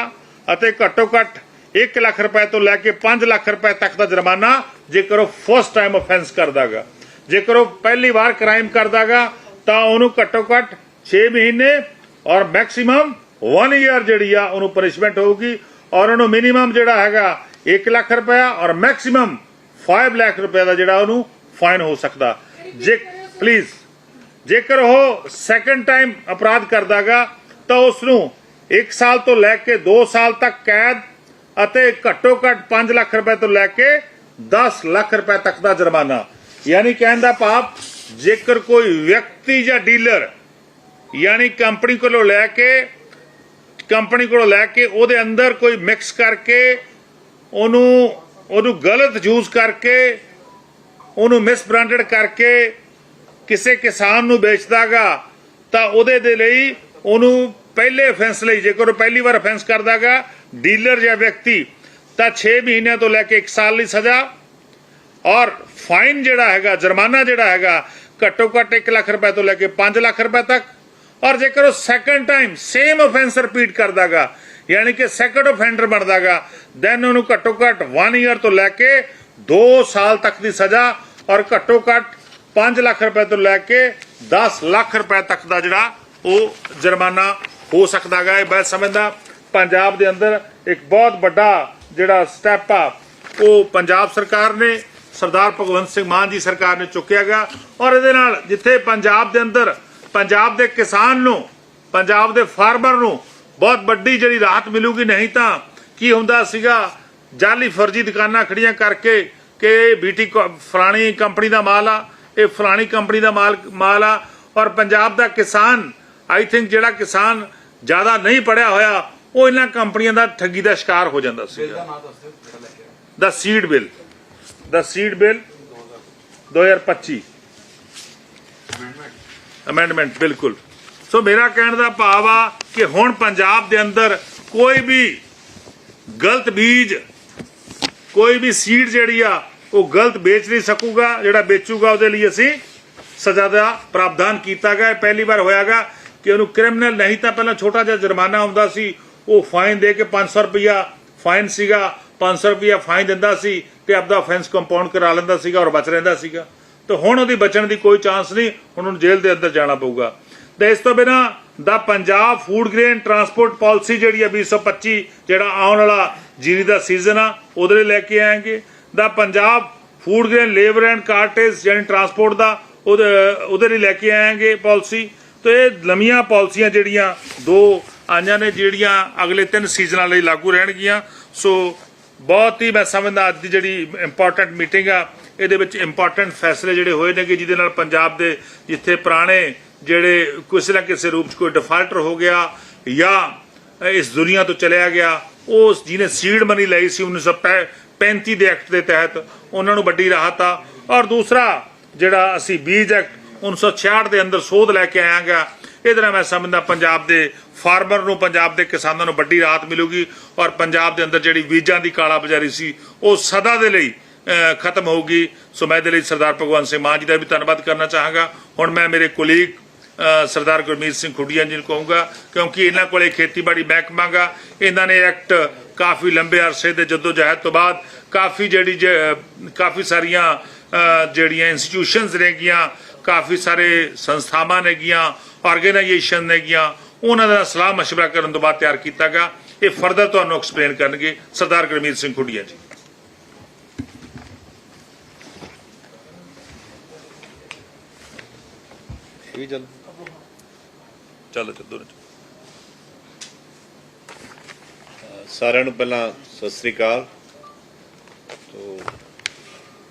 ਅਤੇ ਘੱਟੋ ਘੱਟ 1 ਲੱਖ ਰੁਪਏ ਤੋਂ ਲੈ ਕੇ 5 ਲੱਖ ਰੁਪਏ ਤੱਕ ਦਾ ਜੁਰਮਾਨਾ ਜੇਕਰ ਉਹ ਫਸਟ ਟਾਈਮ ਆਫੈਂਸ ਕਰਦਾਗਾ। ਜੇਕਰ ਉਹ ਪਹਿਲੀ ਵਾਰ ਕ੍ਰਾਈਮ ਕਰਦਾਗਾ, ਤਾਂ ਉਹਨੂੰ ਘੱਟੋ ਘੱਟ 6 ਮਹੀਨੇ ਔਰ ਮੈਕਸਿਮਮ 1 ਇਅਰ ਜਿਹੜੀ ਆ ਉਹਨੂੰ ਪਨਿਸ਼ਮੈਂਟ ਹੋਊਗੀ ਔਰ ਉਹਨੂੰ ਮਿਨੀਮਮ ਜਿਹੜਾ ਹੈਗਾ 1 ਲੱਖ ਰੁਪਇਆ ਔਰ ਮੈਕਸਿਮਮ 5 ਲੱਖ ਰੁਪਏ ਦਾ ਜਿਹੜਾ ਉਹਨੂੰ ਫਾਈਨ ਹੋ ਸਕਦਾ। ਜੇ ਪਲੀਜ਼ ਜੇਕਰ ਉਹ ਸੈਕੰਡ ਟਾਈਮ ਅਪਰਾਧ ਕਰਦਾਗਾ, ਤਾਂ ਉਸ ਨੂੰ 1 ਸਾਲ ਤੋਂ ਲੈ ਕੇ 2 ਸਾਲ ਤੱਕ ਕੈਦ ਅਤੇ ਘੱਟੋ ਘੱਟ 5 ਲੱਖ ਰੁਪਏ ਤੋਂ ਲੈ ਕੇ 10 ਲੱਖ ਰੁਪਏ ਤੱਕ ਦਾ ਜੁਰਮਾਨਾ। ਯਾਨੀ ਕਹਿਣ ਦਾ ਭਾਵ, ਜੇਕਰ ਕੋਈ ਵਿਅਕਤੀ ਜਾਂ ਡੀਲਰ, ਯਾਨੀ ਕੰਪਨੀ ਕੋਲੋਂ ਲੈ ਕੇ, ਕੰਪਨੀ ਕੋਲੋਂ ਲੈ ਕੇ ਉਹਦੇ ਅੰਦਰ ਕੋਈ ਮਿਕਸ ਕਰਕੇ, ਉਹਨੂੰ ਉਹਨੂੰ ਗਲਤ ਯੂਜ਼ ਕਰਕੇ, ਉਹਨੂੰ ਮਿਸਬ੍ਰਾਂਡਡ ਕਰਕੇ ਕਿਸੇ ਕਿਸਾਨ ਨੂੰ ਵੇਚਦਾਗਾ, ਤਾਂ ਉਹਦੇ ਦੇ ਲਈ ਉਹਨੂੰ ਪਹਿਲੇ ਅਫੈਂਸ ਲਈ, ਜੇਕਰ ਉਹ ਪਹਿਲੀ ਵਾਰ ਅਫੈਂਸ ਕਰਦਾਗਾ ਡੀਲਰ ਜਾਂ ਵਿਅਕਤੀ, ਤਾਂ 6 ਮਹੀਨਿਆਂ ਤੋਂ ਲੈ ਕੇ 1 ਸਾਲ ਦੀ ਸਜ਼ਾ। ਔਰ ਫਾਈਨ ਜਿਹੜਾ ਹੈਗਾ, ਜੁਰਮਾਨਾ ਜਿਹੜਾ ਹੈਗਾ, ਘੱਟੋ ਘੱਟ 1 ਲੱਖ ਰੁਪਏ ਤੋਂ ਲੈ ਕੇ 5 ਲੱਖ ਰੁਪਏ ਤੱਕ। ਔਰ ਜੇਕਰ ਉਹ second time same offence repeat ਕਰਦਾਗਾ, ਯਾਨੀ ਕਿ ਸੈਕੰਡ ਅਫੈਂਡਰ ਬਣਦਾਗਾ ਦੈਨ ਉਹਨੂੰ ਘੱਟੋ ਘੱਟ 1 ਇਅਰ ਤੋਂ ਲੈ ਕੇ 2 ਸਾਲ ਤੱਕ ਦੀ ਸਜ਼ਾ, ਔਰ ਘੱਟੋ ਘੱਟ 5 ਲੱਖ ਰੁਪਏ ਤੋਂ ਲੈ ਕੇ 10 ਲੱਖ ਰੁਪਏ ਤੱਕ ਦਾ ਜਿਹੜਾ ਉਹ ਜੁਰਮਾਨਾ ਹੋ ਸਕਦਾਗਾ ਇਹ ਮੈਂ ਸਮਝਦਾ ਪੰਜਾਬ ਦੇ ਅੰਦਰ ਇੱਕ ਬਹੁਤ ਵੱਡਾ ਜਿਹੜਾ ਸਟੈਪ ਆ, ਉਹ ਪੰਜਾਬ ਸਰਕਾਰ ਨੇ, ਸਰਦਾਰ ਭਗਵੰਤ ਸਿੰਘ ਮਾਨ ਜੀ ਸਰਕਾਰ ਨੇ ਚੁੱਕਿਆ ਗਿਆ ਔਰ ਇਹਦੇ ਨਾਲ ਜਿੱਥੇ ਪੰਜਾਬ ਦੇ ਅੰਦਰ, ਪੰਜਾਬ ਦੇ ਕਿਸਾਨ ਨੂੰ, ਪੰਜਾਬ ਦੇ ਫਾਰਮਰ ਨੂੰ ਬਹੁਤ ਵੱਡੀ ਜਿਹੜੀ ਰਾਹਤ ਮਿਲੂਗੀ, ਨਹੀਂ ਤਾਂ ਕੀ ਹੁੰਦਾ ਸੀਗਾ, ਜਾਲੀ ਫਰਜ਼ੀ ਦੁਕਾਨਾਂ ਖੜੀਆਂ ਕਰਕੇ ਕਿ ਬੀਟੀ ਫਲਾਣੀ ਕੰਪਨੀ ਦਾ ਮਾਲ ਆ ਇਹ ਫਲਾਣੀ ਕੰਪਨੀ ਦਾ ਮਾਲ ਮਾਲ ਆ ਔਰ ਪੰਜਾਬ ਦਾ ਕਿਸਾਨ ਆਈ ਥਿੰਕ ਜਿਹੜਾ ਕਿਸਾਨ ਜ਼ਿਆਦਾ ਨਹੀਂ ਪੜਿਆ ਹੋਇਆ ਉਹ ਇਹਨਾਂ ਕੰਪਨੀਆਂ ਦਾ ਠੱਗੀ ਦਾ ਸ਼ਿਕਾਰ ਹੋ ਜਾਂਦਾ ਸੀ। The seed bill the seed bill 2025 Amendment। Amendment ਬਿਲਕੁਲ। ਸੋ ਮੇਰਾ ਕਹਿਣ ਦਾ ਭਾਵ ਆ ਕਿ ਹੁਣ ਪੰਜਾਬ ਦੇ ਅੰਦਰ ਕੋਈ ਵੀ ਗਲਤ ਬੀਜ ਕੋਈ ਵੀ ਸੀਡ ਜਿਹੜੀ ਆ ਉਹ ਗਲਤ ਵੇਚ ਨਹੀਂ ਸਕੂਗਾ, ਜਿਹੜਾ ਵੇਚੂਗਾ ਉਹਦੇ ਲਈ ਅਸੀਂ ਸਜ਼ਾ ਦਾ ਪ੍ਰਾਵਧਾਨ ਕੀਤਾ ਗਿਆ। ਪਹਿਲੀ ਵਾਰ ਹੋਇਆਗਾ ਕਿ ਉਹਨੂੰ ਕ੍ਰਿਮੀਨਲ ਨਹੀਂ ਤਾਂ ਪਹਿਲਾਂ ਛੋਟਾ ਜਿਹਾ ਜੁਰਮਾਨਾ ਹੁੰਦਾ ਸੀ, ਉਹ ਫਾਈਨ ਦੇ ਕੇ 500 ਰੁਪਇਆ ਫਾਈਨ ਸੀਗਾ 500 ਰੁਪਇਆ ਫਾਈਨ ਦਿੰਦਾ ਸੀ ਤੇ ਆਪਦਾ ਆਫੈਂਸ ਕੰਪਾਊਂਡ ਕਰਾ ਲੈਂਦਾ ਸੀਗਾ ਔਰ ਬਚ ਰਹਿੰਦਾ ਸੀਗਾ। ਤੇ ਹੁਣ ਉਹਦੀ ਬਚਣ ਦੀ ਕੋਈ ਚਾਂਸ ਨਹੀਂ, ਹੁਣ ਉਹਨੂੰ ਜੇਲ੍ਹ ਦੇ ਅੰਦਰ ਜਾਣਾ ਪਊਗਾ। ਤੇ ਇਸ ਤੋਂ ਬਿਨਾ the Punjab food grain transport policy ਜਿਹੜੀ ਆ 2025 ਜਿਹੜਾ ਆਉਣ ਵਾਲਾ ਜੀਰੀ ਦਾ ਸੀਜ਼ਨ ਆ, ਉਹਦੇ ਲਈ ਲੈ ਕੇ ਆਏਗੇ। The Punjab food grain labour and cartage ਯਾਨੀ ਟਰਾਂਸਪੋਰਟ ਦਾ ਉਹਦੇ ਲਈ ਲੈ ਕੇ ਆਏਗੇ ਪਾਲਿਸੀ ਤੇ ਇਹ ਲੰਮੀਆਂ ਪਾਲਿਸੀਆਂ ਜਿਹੜੀਆਂ ਦੋ ਆਈਆਂ ਨੇ, ਜਿਹੜੀਆਂ ਅਗਲੇ ਤਿੰਨ ਸੀਜ਼ਨਾਂ ਲਈ ਲਾਗੂ ਰਹਿਣਗੀਆਂ। ਸੋ ਬਹੁਤ ਹੀ ਮੈਂ ਸਮਝਦਾ ਅੱਜ ਦੀ ਜਿਹੜੀ ਇੰਪੋਰਟੈਂਟ ਮੀਟਿੰਗ ਆ, ਇਹਦੇ ਵਿੱਚ ਇੰਪੋਰਟੈਂਟ ਫੈਸਲੇ ਜਿਹੜੇ ਹੋਏ ਨੇ ਕਿ ਜਿਹਦੇ ਨਾਲ ਪੰਜਾਬ ਦੇ ਜਿੱਥੇ ਪੁਰਾਣੇ ਜਿਹੜੇ ਕਿਸੇ ਨਾ ਕਿਸੇ ਰੂਪ 'ਚ ਕੋਈ ਡਿਫਾਲਟਰ ਹੋ ਗਿਆ ਜਾਂ ਇਸ ਦੁਨੀਆ ਤੋਂ ਚਲਿਆ ਗਿਆ, ਉਸ ਜਿਹਨੇ ਸੀਡ ਮਨੀ ਲਈ ਸੀ 1935 ਦੇ ਐਕਟ ਦੇ ਤਹਿਤ ਉਹਨਾਂ ਨੂੰ ਵੱਡੀ ਰਾਹਤ ਆ। ਔਰ ਦੂਸਰਾ, ਜਿਹੜਾ ਅਸੀਂ ਬੀਜ ਐਕਟ 1966 ਦੇ ਅੰਦਰ ਸੋਧ ਲੈ ਕੇ ਆਇਆਗਾ, ਇਹਦੇ ਨਾਲ ਮੈਂ ਸਮਝਦਾ ਪੰਜਾਬ ਦੇ ਫਾਰਮਰ ਨੂੰ, ਪੰਜਾਬ ਦੇ ਕਿਸਾਨਾਂ ਨੂੰ ਵੱਡੀ ਰਾਹਤ ਮਿਲੂਗੀ। ਔਰ ਪੰਜਾਬ ਦੇ ਅੰਦਰ ਜਿਹੜੀ ਬੀਜਾਂ ਦੀ ਕਾਲਾ ਬਾਜ਼ਾਰੀ ਸੀ, ਉਹ ਸਦਾ ਦੇ ਲਈ ਖਤਮ ਹੋਊਗੀ। ਸੋ ਮੈਂ ਇਹਦੇ ਲਈ ਸਰਦਾਰ ਭਗਵੰਤ ਸਿੰਘ ਮਾਨ ਜੀ ਦਾ ਵੀ ਧੰਨਵਾਦ ਕਰਨਾ ਚਾਹਾਂਗਾ। ਹੁਣ ਮੈਂ ਮੇਰੇ ਕੋਲੀਗ ਸਰਦਾਰ ਗੁਰਮੀਤ ਸਿੰਘ ਖੁੱਡੀਆਂ ਜੀ ਨੂੰ ਕਹੂੰਗਾ ਕਿਉਂਕਿ ਇਹਨਾਂ ਕੋਲੇ ਖੇਤੀਬਾੜੀ ਮਹਿਕਮਾ ਗਾ ਇਹਨਾਂ ਨੇ ਐਕਟ ਕਾਫੀ ਲੰਬੇ ਅਰਸੇ ਦੇ ਜਦੋਜਹਿਦ ਤੋਂ ਬਾਅਦ ਕਾਫੀ ਜਿਹੜੀ ਜ- ਕਾਫੀ ਸਾਰੀਆਂ ਅਹ, ਜਿਹੜੀਆਂ ਇੰਸਟੀਟਿਊਸ਼ਨਸ ਨੇਗੀਆਂ ਕਾਫੀ ਸਾਰੇ ਸੰਸਥਾਵਾਂ ਨੇਗੀਆਂ ਆਰਗੇਨਾਈਜੇਸ਼ਨ ਨੇਗੀਆਂ ਉਹਨਾਂ ਦਾ ਸਲਾਹ مشورہ ਕਰਨ ਤੋਂ ਬਾਅਦ ਤਿਆਰ ਕੀਤਾ ਗਿਆ ਇਹ ਫਰਦਰ ਤੁਹਾਨੂੰ ਐਕਸਪਲੇਨ ਕਰਨਗੇ ਸਰਦਾਰ ਗੁਰਮੀਤ ਸਿੰਘ ਖੁੱਡੀਆਂ ਜੀ ਇਹ ਵੀ ਚੱਲ ਚਲੋ ਚੱਲੋ ਸਾਰਿਆਂ ਨੂੰ ਪਹਿਲਾਂ ਸਤਿ ਸ੍ਰੀ ਅਕਾਲ। ਤੋ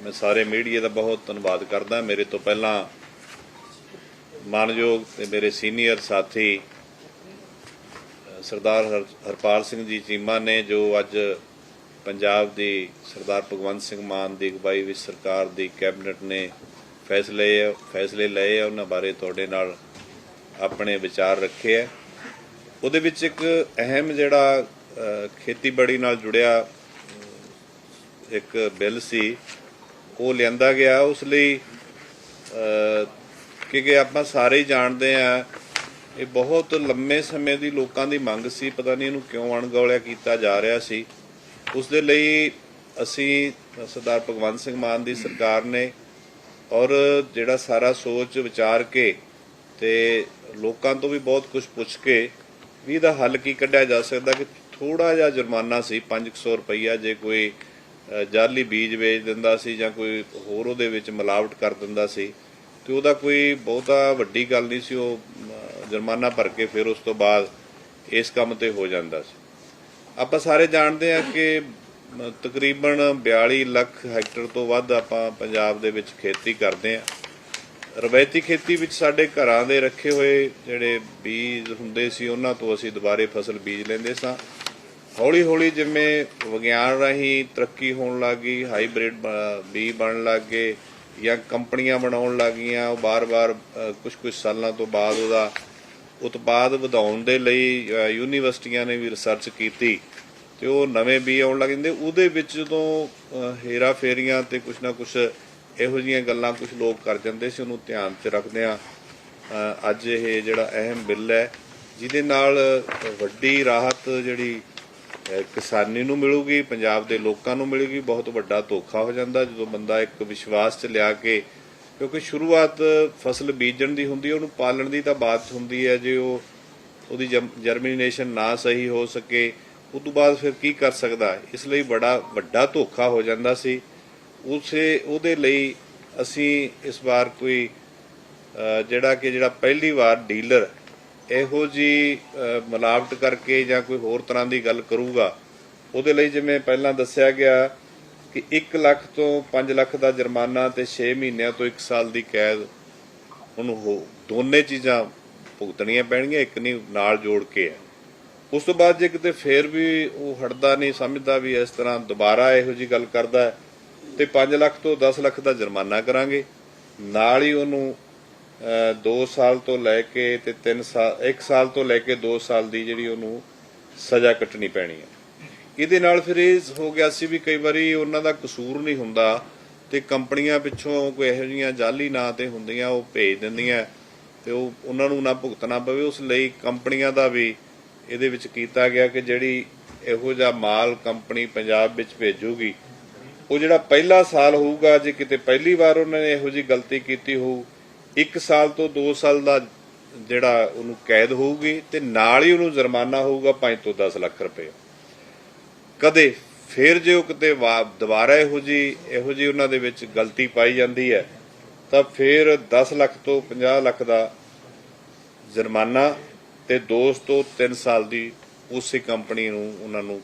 ਮੈਂ ਸਾਰੇ ਮੀਡੀਆ ਦਾ ਬਹੁਤ ਧੰਨਵਾਦ ਕਰਦਾ। ਮੇਰੇ ਤੋਂ ਪਹਿਲਾਂ ਮਾਨਯੋਗ ਤੇ ਮੇਰੇ ਸੀਨੀਅਰ ਸਾਥੀ ਸਰਦਾਰ ਹਰ- ਹਰਪਾਲ ਸਿੰਘ ਜੀ ਚੀਮਾ ਨੇ, ਜੋ ਅੱਜ ਪੰਜਾਬ ਦੀ ਸਰਦਾਰ ਭਗਵੰਤ ਸਿੰਘ ਮਾਨ ਦੀ ਅਗਵਾਈ ਵਿੱਚ ਸਰਕਾਰ ਦੀ ਕੈਬਨਿਟ ਨੇ ਫੈਸਲੇ ਫੈਸਲੇ ਲਏ ਆ। ਉਹਨਾਂ ਬਾਰੇ ਤੁਹਾਡੇ ਨਾਲ ਆਪਣੇ ਵਿਚਾਰ ਰੱਖੇ ਹੈ। ਉਹਦੇ ਵਿੱਚ ਇੱਕ ਅਹਿਮ ਜਿਹੜਾ ਖੇਤੀਬਾੜੀ ਨਾਲ ਜੁੜਿਆ ਇੱਕ ਬਿੱਲ ਸੀ ਉਹ ਲਿਆਂਦਾ ਗਿਆ। ਉਸ ਲਈ ਅ, ਕਿਉਂਕਿ ਆਪਾਂ ਸਾਰੇ ਹੀ ਜਾਣਦੇ ਆ ਇਹ ਬਹੁਤ ਲੰਮੇ ਸਮੇਂ ਦੀ ਲੋਕਾਂ ਦੀ ਮੰਗ ਸੀ। ਪਤਾ ਨਹੀਂ ਇਹਨੂੰ ਕਿਉਂ ਅਣਗੌਲਿਆ ਕੀਤਾ ਜਾ ਰਿਹਾ ਸੀ। ਉਸ ਦੇ ਲਈ ਅਸੀਂ ਸਰਦਾਰ ਭਗਵੰਤ ਸਿੰਘ ਮਾਨ ਦੀ ਸਰਕਾਰ ਨੇ ਔਰ ਜਿਹੜਾ ਸਾਰਾ ਸੋਚ ਵਿਚਾਰ ਕੇ ਤੇ ਲੋਕਾਂ ਤੋਂ ਵੀ ਬਹੁਤ ਕੁਝ ਪੁੱਛ ਕੇ ਵੀ ਇਹਦਾ ਹੱਲ ਕੀ ਕੱਢਿਆ ਜਾ ਸਕਦਾ ਕਿ ਥੋੜਾ ਜਿਹਾ ਜੁਰਮਾਨਾ ਸੀ 500 ਰੁਪਈਆ ਜੇ ਕੋਈ ਅ, ਜਾਲੀ ਬੀਜ ਵੇਚ ਦਿੰਦਾ ਸੀ ਜਾਂ ਕੋਈ ਹੋਰ ਉਹਦੇ ਵਿੱਚ ਮਿਲਾਵਟ ਕਰ ਦਿੰਦਾ ਸੀ ਤੇ ਉਹਦਾ ਕੋਈ ਬਹੁਤਾ ਵੱਡੀ ਗੱਲ ਨਹੀਂ ਸੀ ਉਹ ਜੁਰਮਾਨਾ ਭਰ ਕੇ ਫਿਰ ਉਸ ਤੋਂ ਬਾਅਦ ਇਸ ਕੰਮ ਤੇ ਹੋ ਜਾਂਦਾ ਸੀ। ਆਪਾਂ ਸਾਰੇ ਜਾਣਦੇ ਹਾਂ ਕਿ ਤਕਰੀਬਨ 42 ਲੱਖ ਹੈਕਟਰ ਤੋਂ ਵੱਧ ਆਪਾਂ ਪੰਜਾਬ ਦੇ ਵਿੱਚ ਖੇਤੀ ਕਰਦੇ ਹਾਂ। ਰਵਾਇਤੀ ਖੇਤੀ ਵਿੱਚ ਸਾਡੇ ਘਰਾਂ ਦੇ ਰੱਖੇ ਹੋਏ ਜਿਹੜੇ ਬੀਜ ਹੁੰਦੇ ਸੀ, ਉਹਨਾਂ ਤੋਂ ਅਸੀਂ ਦੁਬਾਰੇ ਫਸਲ ਬੀਜ ਲੈਂਦੇ ਸਾਂ। ਹੌਲੀ ਹੌਲੀ ਜਿਵੇਂ ਵਿਗਿਆਨ ਰਾਹੀਂ ਤਰੱਕੀ ਹੋਣ ਲੱਗੀ ਹਾਈਬ੍ਰਿਡ ਬੀ ਬਣਨ ਲੱਗ ਗਏ ਜਾਂ ਕੰਪਨੀਆਂ ਬਣਾਉਣ ਲੱਗੀਆਂ ਉਹ ਬਾਰ-ਬਾਰ ਕੁਝ ਕੁਝ ਸਾਲਾਂ ਤੋਂ ਬਾਅਦ ਉਹਦਾ ਉਤਪਾਦ ਵਧਾਉਣ ਦੇ ਲਈ ਯੂਨੀਵਰਸਿਟੀਆਂ ਨੇ ਵੀ ਰਿਸਰਚ ਕੀਤੀ ਤੇ ਉਹ ਨਵੇਂ ਬੀ ਆਉਣ ਲੱਗ ਜਾਂਦੇ। ਉਹਦੇ ਵਿੱਚ ਜਦੋਂ ਹੇਰਾ ਫੇਰੀਆਂ ਤੇ ਕੁਝ ਨਾ ਕੁਝ ਇਹੋ ਜਿਹੀਆਂ ਗੱਲਾਂ ਕੁਝ ਲੋਕ ਕਰ ਜਾਂਦੇ ਸੀ ਉਹਨੂੰ ਧਿਆਨ 'ਚ ਰੱਖਦਿਆਂ ਅ, ਅੱਜ ਇਹ ਜਿਹੜਾ ਅਹਿਮ ਬਿੱਲ ਹੈ ਜਿਹਦੇ ਨਾਲ ਵੱਡੀ ਰਾਹਤ ਜਿਹੜੀ ਕਿਸਾਨੀ ਨੂੰ ਮਿਲੂਗੀ ਪੰਜਾਬ ਦੇ ਲੋਕਾਂ ਨੂੰ ਮਿਲੂਗੀ ਬਹੁਤ ਵੱਡਾ ਧੋਖਾ ਹੋ ਜਾਂਦਾ ਜਦੋਂ ਬੰਦਾ ਇੱਕ ਵਿਸ਼ਵਾਸ 'ਚ ਲਿਆ ਕੇ ਕਿਉਂਕਿ ਸ਼ੁਰੂਆਤ ਫਸਲ ਬੀਜਣ ਦੀ ਹੁੰਦੀ ਹੈ ਉਹਨੂੰ ਪਾਲਣ ਦੀ ਤਾਂ ਬਾਤ ਹੁੰਦੀ ਹੈ ਜੇ ਉਹ ਉਹਦੀ ਜਰਮੀਨੇਸ਼ਨ ਨਾ ਸਹੀ ਹੋ ਸਕੇ ਉਸ ਤੋਂ ਬਾਅਦ ਫਿਰ ਕੀ ਕਰ ਸਕਦਾ? ਇਸ ਲਈ ਬੜਾ ਵੱਡਾ ਧੋਖਾ ਹੋ ਜਾਂਦਾ ਸੀ। ਉਸੇ ਉਹਦੇ ਲਈ ਅਸੀਂ ਇਸ ਵਾਰ ਕੋਈ ਜਿਹੜਾ ਕਿ ਜਿਹੜਾ ਪਹਿਲੀ ਵਾਰ ਡੀਲਰ ਇਹੋ ਜੀ ਅ, ਮਿਲਾਵਟ ਕਰਕੇ ਜਾਂ ਕੋਈ ਹੋਰ ਤਰ੍ਹਾਂ ਦੀ ਗੱਲ ਕਰੂਗਾ ਉਹਦੇ ਲਈ ਜਿਵੇਂ ਪਹਿਲਾਂ ਦੱਸਿਆ ਗਿਆ ਕਿ 1 ਲੱਖ ਤੋਂ 5 ਲੱਖ ਦਾ ਜੁਰਮਾਨਾ ਤੇ 6 ਮਹੀਨਿਆਂ ਤੋਂ 1 ਸਾਲ ਦੀ ਕੈਦ ਉਹਨੂੰ ਹੋ ਦੋਨੇ ਚੀਜ਼ਾਂ ਭੁਗਤਣੀਆਂ ਪੈਣਗੀਆਂ ਇੱਕ ਨਹੀਂ ਨਾਲ ਜੋੜ ਕੇ ਹੈ। ਉਸ ਤੋਂ ਬਾਅਦ ਜੇ ਕਿਤੇ ਫੇਰ ਵੀ ਉਹ ਹਟਦਾ ਨਹੀਂ ਸਮਝਦਾ ਵੀ ਇਸ ਤਰ੍ਹਾਂ ਦੁਬਾਰਾ ਇਹੋ ਜੀ ਗੱਲ ਕਰਦਾ ਤੇ 5 ਲੱਖ ਤੋਂ 10 ਲੱਖ ਦਾ ਜੁਰਮਾਨਾ ਕਰਾਂਗੇ। ਨਾਲ ਹੀ ਉਹਨੂੰ 2 ਸਾਲ ਤੋਂ ਲੈ ਕੇ ਤੇ 3 ਸਾਲ 1 ਸਾਲ ਤੋਂ ਲੈ ਕੇ 2 ਸਾਲ ਦੀ ਜਿਹੜੀ ਉਹਨੂੰ ਸਜ਼ਾ ਕੱਟਣੀ ਪੈਣੀ ਹੈ। ਇਹਦੇ ਨਾਲ ਫਿਰ ਇਹ ਹੋ ਗਿਆ ਸੀ ਵੀ ਕਈ ਵਾਰੀ ਉਹਨਾਂ ਦਾ ਕਸੂਰ ਨਹੀਂ ਹੁੰਦਾ ਤੇ ਕੰਪਨੀਆਂ ਪਿੱਛੋਂ ਕੋਈ ਇਹੋ ਜਿਹੀਆਂ ਜਾਲੀ ਨਾਂ ਤੇ ਹੁੰਦੀਆਂ, ਉਹ ਭੇਜ ਦਿੰਦੀਆਂ ਤੇ ਉਹ ਉਹਨਾਂ ਨੂੰ ਨਾ ਭੁਗਤਣਾ ਪਵੇ। ਉਸ ਲਈ ਕੰਪਨੀਆਂ ਦਾ ਵੀ ਇਹਦੇ ਵਿੱਚ ਕੀਤਾ ਗਿਆ ਕਿ ਜਿਹੜੀ ਇਹੋ ਜਿਹਾ ਮਾਲ ਕੰਪਨੀ ਪੰਜਾਬ ਵਿੱਚ ਭੇਜੂਗੀ ਉਹ ਜਿਹੜਾ ਪਹਿਲਾ ਸਾਲ ਹੋਊਗਾ, ਜੇ ਕਿਤੇ ਪਹਿਲੀ ਵਾਰ ਉਹਨਾਂ ਨੇ ਇਹੋ ਜੀ ਗਲਤੀ ਕੀਤੀ ਹੋਊ 1 ਸਾਲ ਤੋਂ 2 ਸਾਲ ਦਾ ਜਿਹੜਾ ਉਹਨੂੰ ਕੈਦ ਹੋਊਗੀ ਤੇ ਨਾਲ ਹੀ ਉਹਨੂੰ ਜੁਰਮਾਨਾ ਹੋਊਗਾ 5 ਤੋਂ 10 ਲੱਖ ਰੁਪਏ। ਕਦੇ ਫਿਰ ਜੇ ਉਹ ਕਿਤੇ ਵਾ- ਦੁਬਾਰਾ ਇਹੋ ਜੀ ਇਹੋ ਜੀ ਉਹਨਾਂ ਦੇ ਵਿੱਚ ਗਲਤੀ ਪਾਈ ਜਾਂਦੀ ਹੈ, ਤਾਂ ਫਿਰ 10 ਲੱਖ ਤੋਂ 50 ਲੱਖ ਦਾ ਜੁਰਮਾਨਾ ਤੇ 2 ਤੋਂ 3 ਸਾਲ ਦੀ ਉਸੇ ਕੰਪਨੀ ਨੂੰ, ਉਹਨਾਂ ਨੂੰ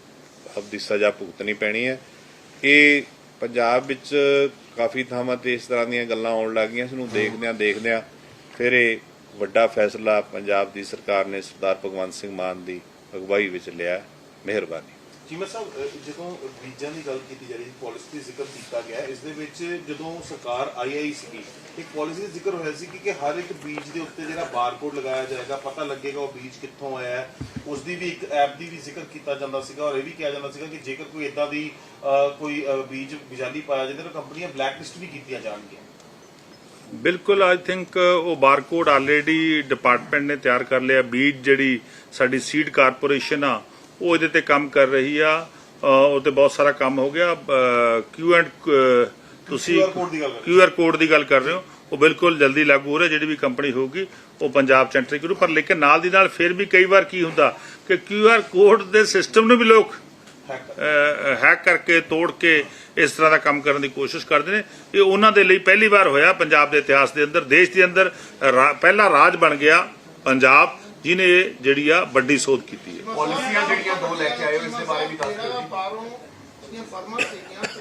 ਆਪਦੀ ਸਜ਼ਾ ਭੁਗਤਣੀ ਪੈਣੀ ਹੈ। ਇਹ ਪੰਜਾਬ ਵਿੱਚ ਕਾਫੀ ਥਾਵਾਂ ਤੇ ਇਸ ਤਰ੍ਹਾਂ ਦੀਆਂ ਗੱਲਾਂ ਆਉਣ ਲੱਗ ਗਈਆਂ, ਇਸ ਨੂੰ ਦੇਖਦਿਆਂ ਦੇਖਦਿਆਂ ਫਿਰ ਇਹ ਵੱਡਾ ਫੈਸਲਾ ਪੰਜਾਬ ਦੀ ਸਰਕਾਰ ਨੇ ਸਰਦਾਰ ਭਗਵੰਤ ਸਿੰਘ ਮਾਨ ਦੀ ਅਗਵਾਈ ਵਿੱਚ ਲਿਆ, ਮਿਹਰਬਾਨੀ। ਚੀਮਾ ਸਾਹਿਬ ਜਦੋਂ ਬੀਜਾਂ ਦੀ ਗੱਲ ਕੀਤੀ ਜਾ ਰਹੀ ਹੈ ਪਾਲਿਸੀ ਦਾ ਜ਼ਿਕਰ ਕੀਤਾ ਗਿਆ, ਇਸ ਦੇ ਵਿੱਚ ਜਦੋਂ ਸਰਕਾਰ ਆਈ ਆਈ ਸੀਗੀ ਇੱਕ ਪਾਲਿਸੀ ਦਾ ਜ਼ਿਕਰ ਹੋਇਆ ਸੀ ਕਿ ਕਿ ਹਰ ਇੱਕ ਬੀਜ ਦੇ ਉੱਤੇ ਜਿਹੜਾ ਬਾਰਕੋਡ ਲਗਾਇਆ ਜਾਏਗਾ, ਪਤਾ ਲੱਗੇਗਾ ਉਹ ਬੀਜ ਕਿੱਥੋਂ ਆਇਆ ਹੈ। ਉਸ ਦੀ ਵੀ ਇੱਕ ਐਪ ਦੀ ਵੀ ਜ਼ਿਕਰ ਕੀਤਾ ਜਾਂਦਾ ਸੀਗਾ ਔਰ ਇਹ ਵੀ ਕਿਹਾ ਜਾਂਦਾ ਸੀਗਾ ਕਿ ਜੇਕਰ ਕੋਈ ਇਦਾਂ ਦੀ ਕੋਈ ਬੀਜ ਬਿਜਾਲੀ ਪਾਇਆ ਜਾਂਦਾ ਤਾਂ ਕੰਪਨੀਆਂ ਬਲੈਕ ਲਿਸਟ ਵੀ ਕੀਤੀਆਂ ਜਾਣਗੀਆਂ। ਬਿਲਕੁਲ ਆਈ ਥਿੰਕ ਉਹ ਬਾਰਕੋਡ ਆਲਰੇਡੀ ਡਿਪਾਰਟਮੈਂਟ ਨੇ ਤਿਆਰ ਕਰ ਲਿਆ। ਬੀਜ ਜਿਹੜੀ ਸਾਡੀ ਸੀਡ ਕਾਰਪੋਰੇਸ਼ਨ ਆ ਉਹ ਇਹਦੇ ਤੇ ਕੰਮ ਕਰ ਰਹੀ ਆ। ਉਹ ਤੇ ਬਹੁਤ ਸਾਰਾ ਕੰਮ ਹੋ ਗਿਆ। ਕਿਊ ਐਂਡ ਤੁਸੀਂ ਕਿਊ ਆਰ ਕੋਡ ਦੀ ਗੱਲ ਕਰ ਰਹੇ ਹੋ। ਉਹ ਬਿਲਕੁਲ ਜਲਦੀ ਲਾਗੂ ਹੋ ਰਿਹਾ ਜਿਹੜੀ ਵੀ ਕੰਪਨੀ ਹੋਊਗੀ ਉਹ ਪੰਜਾਬ ਚ ਐਂਟਰੀ ਕਰੂ। ਪਰ ਲੇਕਿਨ ਨਾਲ ਦੀ ਨਾਲ ਫਿਰ ਵੀ ਕਈ ਵਾਰ ਕੀ ਹੁੰਦਾ ਕਿ ਕਿਊ ਆਰ ਕੋਡ ਦੇ ਸਿਸਟਮ ਨੂੰ ਵੀ ਲੋਕ ਹੈਕ ਕਰਕੇ ਤੋੜ ਕੇ ਇਸ ਤਰ੍ਹਾਂ ਦਾ ਕੰਮ ਕਰਨ ਦੀ ਕੋਸ਼ਿਸ਼ ਕਰਦੇ ਨੇ। ਇਹ ਉਹਨਾਂ ਦੇ ਲਈ ਪਹਿਲੀ ਵਾਰ ਹੋਇਆ ਪੰਜਾਬ ਦੇ ਇਤਿਹਾਸ ਦੇ ਅੰਦਰ। ਦੇਸ਼ ਦੇ ਅੰਦਰ ਰਾ- ਪਹਿਲਾ ਰਾਜ ਬਣ ਗਿਆ ਪੰਜਾਬ ਜਿਨੇ ਇਹ ਜਿਹੜੀ ਆ ਵੱਡੀ ਸੋਧ ਕੀਤੀ ਹੈ। ਪਾਲਿਸੀਆਂ ਜਿਹੜੀਆਂ ਦੋ ਲੈ ਕੇ ਆਏ ਹੋ ਇਸ ਦੇ ਬਾਰੇ ਵੀ ਦੱਸ ਦਿਓ ਜਿਹੜੀਆਂ ਜੀ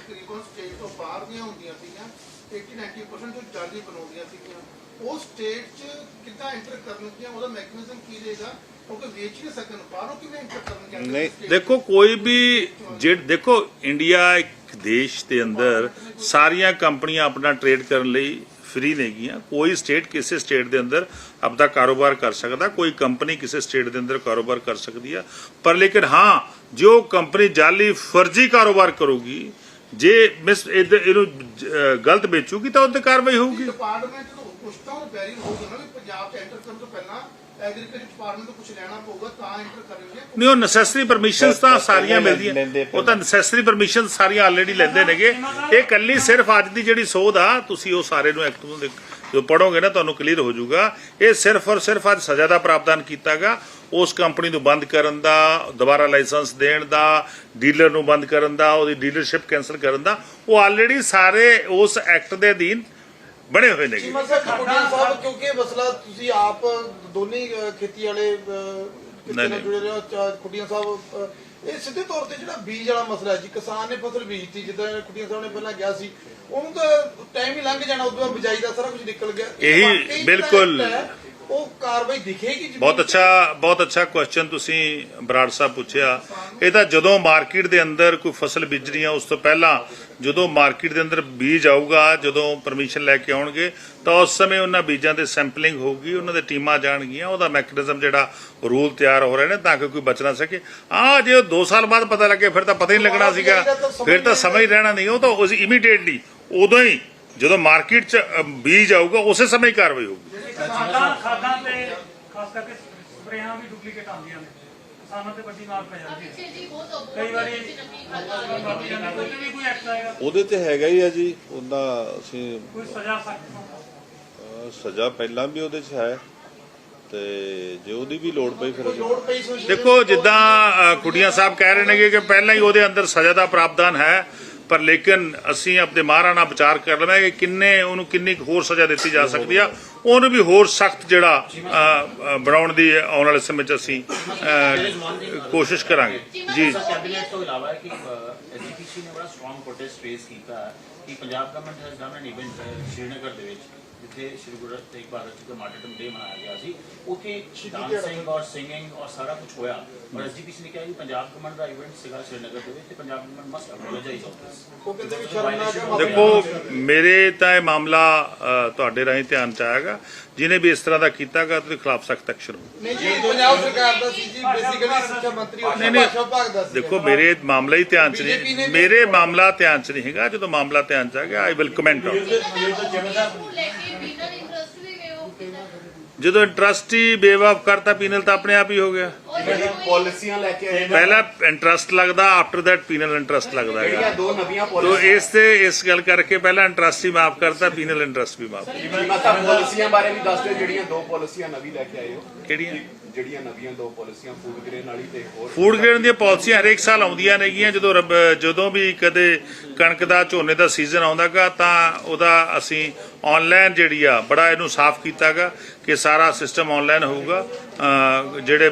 ਦੇਖੋ ਕੋਈ ਵੀ ਜੇ ਦੇਖੋ ਇੰਡੀਆ ਇੱਕ ਦੇਸ਼ ਦੇ ਅੰਦਰ ਸਾਰੀਆਂ ਕੰਪਨੀਆਂ ਆਪਣਾ ਟ੍ਰੇਡ ਕਰਨ ਲਈ ਫ੍ਰੀ ਨੇਗੀਆਂ ਕੋਈ ਸਟੇਟ ਕਿਸੇ ਸਟੇਟ ਦੇ ਅੰਦਰ ਆਪਦਾ ਕਾਰੋਬਾਰ ਕਰ ਸਕਦਾ ਕੋਈ ਕੰਪਨੀ ਕਿਸੇ ਸਟੇਟ ਦੇ ਅੰਦਰ ਕਾਰੋਬਾਰ ਕਰ ਸਕਦੀ ਆ। ਪਰ ਲੇਕਿਨ ਹਾਂ ਜੋ ਕੰਪਨੀ ਜਾਲੀ ਫਰਜ਼ੀ ਕਾਰੋਬਾਰ ਕਰੂਗੀ ਜੇ ਮਿਸ ਇਹਦੇ- ਇਹਨੂੰ ਗਲਤ ਵੇਚੂਗੀ ਤਾਂ ਉਹਤੇ ਕਾਰਵਾਈ ਹੋਊਗੀ। ਡਿਪਾਰਟਮੈਂਟ ਤੋਂ ਕੁਝ ਤਾਂ ਉਹ ਬੈਰੀ ਹੋਊਗਾ ਨਾ ਵੀ ਪੰਜਾਬ 'ਚ ਐਂਟਰ ਕਰਨ ਤੋਂ ਪਹਿਲਾਂ ਐਗਰੀਕਲਚਰ ਡਿਪਾਰਟਮੈਂਟ ਤੋਂ ਕੁਝ ਲੈਣਾ ਪਊਗਾ ਤਾਂ ਐਂਟਰ ਕਰਨਗੇ ਨਹੀਂ ਉਹ ਨੈਸੈਸਰੀ ਪਰਮਿਸ਼ਨਸ ਤਾਂ ਸਾਰੀਆਂ ਮਿਲਦੀਆਂ। ਲੈਂਦੇ ਉਹ ਤਾਂ ਨੈਸੈਸਰੀ ਪਰਮਿਸ਼ਨ ਸਾਰੀਆਂ ਆਲਰੇਡੀ ਲੈਂਦੇ ਨੇਗੇ। ਇਹ ਕੱਲੀ ਸਿਰਫ ਅੱਜ ਦੀ ਜਿਹੜੀ ਸੋਧ ਆ ਤੁਸੀਂ ਉਹ ਸਾਰੇ ਨੂੰ ਐਕਟ ਨੂੰ ਜੋ ਪੜੋਗੇ ਨਾ ਤੁਹਾਨੂੰ ਕਲੀਅਰ ਹੋ ਜਾਊਗਾ। ਇਹ ਸਿਰਫ ਔਰ ਸਿਰਫ ਅੱਜ ਸਜ਼ਾ ਦਾ ਪ੍ਰਾਵਧਾਨ ਕੀਤਾਗਾ। ਉਸ ਕੰਪਨੀ ਨੂੰ ਬੰਦ ਕਰਨ ਦਾ ਦੁਬਾਰਾ ਲਾਇਸੈਂਸ ਦੇਣ ਦਾ ਡੀਲਰ ਨੂੰ ਬੰਦ ਕਰਨ ਦਾ ਉਹਦੀ ਡੀਲਰਸ਼ਿਪ ਕੈਨਸਲ ਕਰਨ ਦਾ ਉਹ ਆਲਰੇਡੀ ਸਾਰੇ ਉਸ ਐਕਟ ਦੇ ਅਧੀਨ ਬਣੇ ਹੋਏ ਸਾਹਿਬ ਕਿਉਂਕਿ ਇਹ ਮਸਲਾ ਤੁਸੀਂ ਆਪ ਦੋਨੇ ਹੀ, ਅਹ, ਖੇਤੀ ਵਾਲੇ ਅਹ, ਕਿੱਤੇ ਨਹੀਂ, ਨਾਲ ਨਹੀਂ। ਜੁੜੇ ਰਹੇ ਹੋ ਚਾ- ਕੁੜੀਆਂ ਸਾਹਿਬ ਅਹ, ਇਹ ਸਿੱਧੇ ਤੌਰ ਤੇ ਜਿਹੜਾ ਬੀਜ ਵਾਲਾ ਮਸਲਾ ਹੈ ਜੀ ਕਿਸਾਨ ਨੇ ਫਸਲ ਬੀਜਤੀ ਜਿੱਦਾਂ ਕੁੜੀਆਂ ਸਾਹਿਬ ਨੇ ਪਹਿਲਾਂ ਕਿਹਾ ਸੀ ਉਹਨੂੰ ਤਾਂ ਟਾਈਮ ਹੀ ਲੰਘ ਜਾਣਾ ਉਦੋਂ ਬਾਅਦ ਬਿਜਾਈ ਦਾ ਸਾਰਾ ਕੁਝ ਨਿਕਲ ਗਿਆ ਇਹ ਬਿਲਕੁਲ। ਉਹ ਕਾਰਵਾਈ ਦਿਖੇਗੀ ਬਹੁਤ? ਅੱਛਾ ਬਹੁਤ ਅੱਛਾ ਕੁਐਸਚਨ ਤੁਸੀਂ ਬਰਾੜ ਸਾਹਿਬ ਪੁੱਛਿਆ। ਇਹ ਤਾਂ ਜਦੋਂ ਮਾਰਕੀਟ ਦੇ ਅੰਦਰ ਕੋਈ ਫਸਲ ਬੀਜਣੀ ਆ ਉਸ ਤੋਂ ਪਹਿਲਾਂ ਜਦੋਂ ਮਾਰਕੀਟ ਦੇ ਅੰਦਰ ਬੀਜ ਆਊਗਾ ਜਦੋਂ ਪਰਮਿਸ਼ਨ ਲੈ ਕੇ ਆਉਣਗੇ ਤਾਂ ਉਸ ਸਮੇਂ ਉਹਨਾਂ ਬੀਜਾਂ ਦੇ ਸੈਂਪਲਿੰਗ ਹੋਊਗੀ ਉਹਨਾਂ ਦੇ ਟੀਮਾਂ ਜਾਣਗੀਆਂ ਉਹਦਾ ਮੈਕੈਨਿਜ਼ਮ ਜਿਹੜਾ ਰੂਲ ਤਿਆਰ ਹੋ ਰਹੇ ਨੇ ਤਾਂ ਕਿ ਕੋਈ ਬਚ ਨਾ ਸਕੇ। ਆ ਜੇ 2 ਸਾਲ ਬਾਅਦ ਪਤਾ ਲੱਗੇ ਫਿਰ ਤਾਂ ਪਤਾ ਹੀ ਨਹੀਂ ਲੱਗਣਾ ਸੀਗਾ। ਫਿਰ ਤਾਂ ਸਮਝ ਰਹਿਣਾ ਨਹੀਂ ਉਹ ਤਾਂ ਉਸ ਇਮੀਡੀਏਟਲੀ ਉਦੋਂ ਹੀ ਜਦੋਂ ਮਾਰਕੀਟ 'ਚ ਬੀਜ ਆਊਗਾ ਉਸੇ ਸਮੇਂ ਹੀ ਕਾਰਵਾਈ ਹੋਊਗੀ। ਖਾਦਾਂ ਖਾਦਾਂ ਤੇ ਖਾਸ ਕਰਕੇ ਸਪਰੇਆਂ ਵੀ ਡੁਪਲੀਕੇਟ ਆਉਂਦੀਆਂ ਨੇ। ਕਿਸਾਨਾਂ ਤੇ ਵੱਡੀ ਮਾਰ ਪੈ ਜਾਂਦੀ ਹੈ। ਕਈ ਵਾਰੀ ਨਕਲੀ ਖਾਦਾਂ ਕੋਈ ਵੀ ਕੋਈ ਐਕਟ ਆਏਗਾ। ਉਹਦੇ ਤੇ ਹੈਗਾ ਹੀ ਆ ਜੀ ਉਹਦਾ ਅਸੀਂ ਕੋਈ ਸਜ਼ਾ ਅਹ, ਸਜ਼ਾ ਪਹਿਲਾਂ ਵੀ ਉਹਦੇ 'ਚ ਹੈ ਤੇ ਜੇ ਉਹਦੀ ਵੀ ਲੋੜ ਪਈ ਫਿਰ ਦੇਖੋ ਜਿੱਦਾਂ ਕੁੜੀਆਂ ਸਾਹਿਬ ਕਹਿ ਰਹੇ ਨੇਗੇ ਕਿ ਪਹਿਲਾਂ ਹੀ ਉਹਦੇ ਅੰਦਰ ਸਜ਼ਾ ਦਾ ਪ੍ਰਾਵਧਾਨ ਹੈ ਪਰ ਲੇਕਿਨ ਅਸੀਂ ਆਪਣੇ ਮਾਹਰਾਂ ਨਾਲ ਵਿਚਾਰ ਕਰ ਲਵਾਂਗੇ ਕਿ ਕਿੰਨੇ ਉਹਨੂੰ ਕਿੰਨੀ ਹੋਰ ਸਜ਼ਾ ਦਿੱਤੀ ਜਾ ਸਕਦੀ ਆ। ਉਹਨੂੰ ਵੀ ਹੋਰ ਸਖਤ ਜਿਹੜਾ ਬਣਾਉਣ ਦੀ ਆਉਣ ਵਾਲੇ ਸਮੇਂ 'ਚ ਅਸੀਂ ਕੋਸ਼ਿਸ਼ ਕਰਾਂਗੇ। ਜੀ। ਕੈਬਨਿਟ ਤੋਂ ਇਲਾਵਾ ਕਿ ਐਜੀਪੀਸੀ ਨੇ ਬੜਾ ਸਟਰੋਂਗ ਪ੍ਰੋਟੈਸਟ ਫੇਸ ਕੀਤਾ ਕਿ Punjab government has done an event Srinagar ਦੇ ਵਿੱਚ। ਜਿੱਥੇ ਸ਼੍ਰੀ ਗੁਰੂ ਤੇਗ ਬਹਾਦਰ ਜੀ ਦਾ ਮਾਰਟੀਰਡਮ ਡੇ ਮਨਾਇਆ ਗਿਆ ਸੀ ਉੱਥੇ ਡਾਂਸਿੰਗ ਔਰ ਸਿੰਗਿੰਗ ਔਰ ਸਾਰਾ ਕੁਝ ਹੋਇਆ। ਪਰ ਐਜੀਪੀਸੀ ਨੇ ਕਿਹਾ ਕਿ ਪੰਜਾਬ ਗਵਰਨਮੈਂਟ ਦਾ ਇਵੈਂਟ ਸੀਗਾ ਸ਼੍ਰੀਨਗਰ ਦੇ ਵਿੱਚ ਤੇ Punjab government must apologise on this ਉਹ ਕਹਿੰਦੇ ਵੀ ਸ਼ਰਮਨਾਕ ਦੇਖੋ ਮੇਰੇ ਤਾਂ ਇਹ ਮਾਮਲਾ ਤੁਹਾਡੇ ਰਾਹੀਂ ਧਿਆਨ ਚ ਆਏਗਾ ਜਿਹਨੇ ਵੀ ਇਸ ਤਰ੍ਹਾਂ ਦਾ ਕੀਤਾਗਾ ਉਹਦੇ ਖਿਲਾਫ ਸਖਤ ਐਕਸ਼ਨ ਹੋਊਗਾ ਨਹੀਂ ਜੀ ਪੰਜਾਬ ਸਰਕਾਰ ਦਾ ਸੀ ਜੀ ਬੇਸਿਕਲੀ ਸਿੱਖਿਆ ਮੰਤਰੀ ਔਰ ਨਹੀਂ, ਨਹੀਂ। ਭਾਸ਼ਾ ਵਿਭਾਗ ਦਾ ਸੀ। ਦੇਖੋ ਮੇਰੇ ਮਾਮਲਾ ਹੀ ਧਿਆਨ ਚ ਨਹੀਂ ਮੇਰੇ ਮਾਮਲਾ ਧਿਆਨ ਚ ਨਹੀਂ ਹੈਗਾ ਜਦੋਂ ਮਾਮਲਾ ਧਿਆਨ ਚ ਆ ਗਿਆ ਆਈ ਵਿਲ ਕਮੈਂਟ ਆਨ ਨੂੰ ਇੰਟਰਸਟ ਵੀ ਹੋ ਕਿਦਾਂ ਜਦੋਂ ਇੰਟਰਸਟ ਹੀ ਬੇਵਾਫ ਕਰਤਾ ਪੀਨਲ ਤਾਂ ਆਪਣੇ ਆਪ ਹੀ ਹੋ ਗਿਆ। ਪਾਲਿਸੀਆਂ ਲੈ ਕੇ ਆਏ ਨੇ। ਪਹਿਲਾ ਇੰਟਰਸਟ ਲੱਗਦਾ ਆਫਟਰ ਦੈਟ ਪੀਨਲ ਇੰਟਰਸਟ ਲੱਗਦਾ ਜਿਹੜੀਆਂ ਹੈਗਾ ਦੋ ਨਵੀਆਂ ਤੋ ਪਾਲਿਸੀਆਂ ਇਸ ਤੇ ਇਸ ਗੱਲ ਕਰਕੇ ਪਹਿਲਾਂ ਇੰਟਰਸਟ ਹੀ ਮਾਫ ਕਰਤਾ ਪੀਨਲ ਇੰਟਰਸਟ ਵੀ ਮਾਫ ਮਾਤਾ ਪਾਲਿਸੀਆਂ ਬਾਰੇ ਵੀ ਦੱਸ ਦਿਓ ਜਿਹੜੀਆਂ ਦੋ ਪਾਲਿਸੀਆਂ ਨਵੀਂ ਲੈ ਕੇ ਆਏ ਹੋ। ਕਿਹੜੀਆਂ? ਜਿਹੜੀਆਂ ਨਵੀਆਂ ਦੋ ਪਾਲਿਸੀਆਂ ਫੂਡ ਗ੍ਰੇਨ ਵਾਲੀ ਤੇ ਹੋਰ ਫੂਡ ਗ੍ਰੇਡ ਦੀਆਂ ਪਾਲਿਸੀਆਂ ਹਰੇਕ ਸਾਲ ਆਉਂਦੀਆਂ ਨੇਗੀਆਂ ਜਦੋਂ ਰੱਬ- ਜਦੋਂ ਵੀ ਕਦੇ ਕਣਕ ਦਾ ਝੋਨੇ ਦਾ ਸੀਜ਼ਨ ਆਉਂਦਾਗਾ ਤਾਂ ਉਹਦਾ ਅਸੀਂ ਆਨਲਾਈਨ ਜਿਹੜੀ ਆ ਬੜਾ ਇਹਨੂੰ ਸਾਫ਼ ਕੀਤਾਗਾ ਕਿ ਸਾਰਾ ਸਿਸਟਮ ਆਨਲਾਈਨ ਹੋਊਗਾ। ਜਿਹੜੇ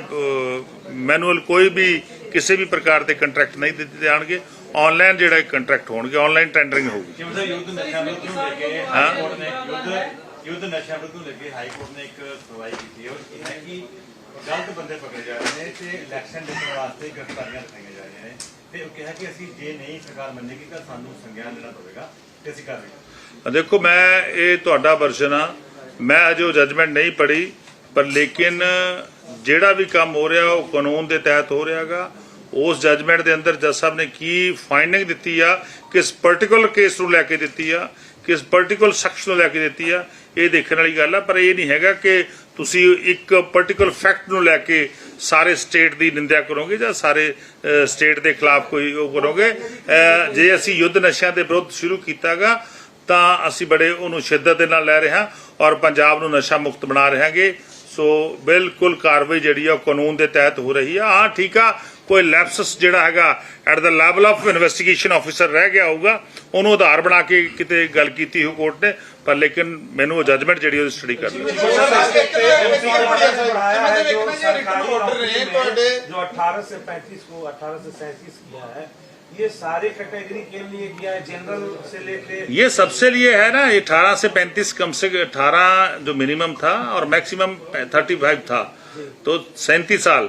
ਮੈਨੂਅਲ ਕੋਈ ਵੀ ਕਿਸੇ ਵੀ ਪ੍ਰਕਾਰ ਦੇ ਕੰਟਰੈਕਟ ਨਹੀਂ ਦਿੱਤੇ ਜਾਣਗੇ। ਆਨਲਾਈਨ ਜਿਹੜਾ ਕੰਟਰੈਕਟ ਹੋਣਗੇ ਆਨਲਾਈਨ ਟੈਂਡਰਿੰਗ ਹੋਊਗੀ। ਜਿਵੇਂ ਦਾ ਯੁੱਧ ਨਸ਼ਾ ਵਿਰੁੱਧ ਨੂੰ ਲੈ ਕੇ ਹਾਈ ਕੋਰਟ ਨੇ ਯੁੱਧ ਯੁੱਧ ਨਸ਼ਾ ਵਿਰੁੱਧ ਨੂੰ ਲੈ ਕੇ ਹਾਈ ਕੋਰਟ ਨੇ ਇੱਕ ਸੁਣਵਾਈ ਕੀਤੀ ਇਹ ਹੈ ਕਿ ਗਲਤ ਬੰਦੇ ਪਕੜੇ ਜਾ ਰਹੇ ਨੇ ਤੇ ਇਲੈਕਸ਼ਨ ਜਿੱਤਣ ਵਾਸਤੇ ਗ੍ਰਿਫਤਾਰੀਆਂ ਦਿਖਾਈਆਂ ਜਾ ਰਹੀਆਂ ਨੇ। ਤੇ ਉਹ ਕਿਹਾ ਕਿ ਅਸੀਂ ਜੇ ਨਹੀਂ ਸਰਕਾਰ ਮੰਨੇਗੀ ਤਾਂ ਸਾਨੂੰ ਸੰਗਿਆਨ ਦੇਣਾ ਪਵੇਗਾ ਤੇ ਅਸੀਂ ਕਰ ਰਹੇ ਦੇਖੋ, ਮੈਂ ਇਹ ਤੁਹਾਡਾ ਵਰਸ਼ਨ ਆ। ਮੈਂ ਅਜੇ ਉਹ ਜਜਮੈਂਟ ਨਹੀਂ ਪੜ੍ਹੀ, ਪਰ ਲੇਕਿਨ ਜਿਹੜਾ ਵੀ ਕੰਮ ਹੋ ਰਿਹਾ, ਉਹ ਕਾਨੂੰਨ ਦੇ ਤਹਿਤ ਹੋ ਰਿਹਾਗਾ। ਉਸ ਜਜਮੈਂਟ ਦੇ ਅੰਦਰ ਜੱਜ ਸਾਹਿਬ ਨੇ ਕੀ ਫਾਈਂਡਿੰਗ ਦਿੱਤੀ ਆ, ਕਿਸ ਪਾਰਟਿਕੂਲਰ ਕੇਸ ਨੂੰ ਲੈ ਕੇ ਦਿੱਤੀ ਆ, ਕਿਸ ਪਾਰਟਿਕੂਲਰ ਸ਼ਖਸ ਨੂੰ ਲੈ ਕੇ ਦਿੱਤੀ ਆ ਇਹ ਦੇਖਣ ਵਾਲੀ ਗੱਲ ਆ, ਪਰ ਇਹ ਨਹੀਂ ਹੈਗਾ ਕਿ ਤੁਸੀਂ ਇੱਕ ਪਾਰਟਿਕੂਲਰ ਫੈਕਟ ਨੂੰ ਲੈ ਕੇ ਸਾਰੇ ਸਟੇਟ ਦੀ ਨਿੰਦਿਆ ਕਰੋਗੇ ਜਾਂ ਸਾਰੇ ਸਟੇਟ ਦੇ ਖਿਲਾਫ ਕੋਈ ਉਹ ਕਰੋਗੇ। ਜੇ ਅਸੀਂ ਯੁੱਧ ਨਸ਼ਿਆਂ ਦੇ ਵਿਰੁੱਧ ਸ਼ੁਰੂ ਕੀਤਾਗਾ, ਤਾਂ ਅਸੀਂ ਬੜੇ ਉਹਨੂੰ ਸ਼ਿੱਦਤ ਦੇ ਨਾਲ ਲੈ ਰਹੇ ਹਾਂ ਔਰ ਪੰਜਾਬ ਨੂੰ ਨਸ਼ਾ ਮੁਕਤ ਬਣਾ ਰਹੇ ਹਾਂਗੇ। ਸੋ ਬਿਲਕੁਲ ਕਾਰਵਾਈ ਜਿਹੜੀ ਆ ਉਹ ਕਾਨੂੰਨ ਦੇ ਤਹਿਤ ਹੋ ਰਹੀ ਆ। ਹਾਂ, ਠੀਕ ਆ। ਕੋਈ ਲੈਪਸਸ ਜਿਹੜਾ ਹੈਗਾ at the level of investigation officer ਰਹਿ ਗਿਆ ਹੋਊਗਾ ਉਹਨੂੰ ਆਧਾਰ ਬਣਾ ਕੇ ਕਿਤੇ ਗੱਲ ਕੀਤੀ ਹੋ ਕੋਰਟ ਨੇ ਪਰ ਲੇਕਿਨ ਮੈਨੂੰ ਉਹ ਜਜਮੈਂਟ ਜਿਹੜੀ ਉਹ ਸਟੱਡੀ ਕਰਨੀ जो 18 से 35 को 18 से 37 किया है ये सारे कैटेगरी के लिए किया है जनरल से लेके ये सबसे लिए है ना ये 18 से 35 कम से 18 जो मिनिमम था और मैक्सिमम 35 था तो सैंतीस साल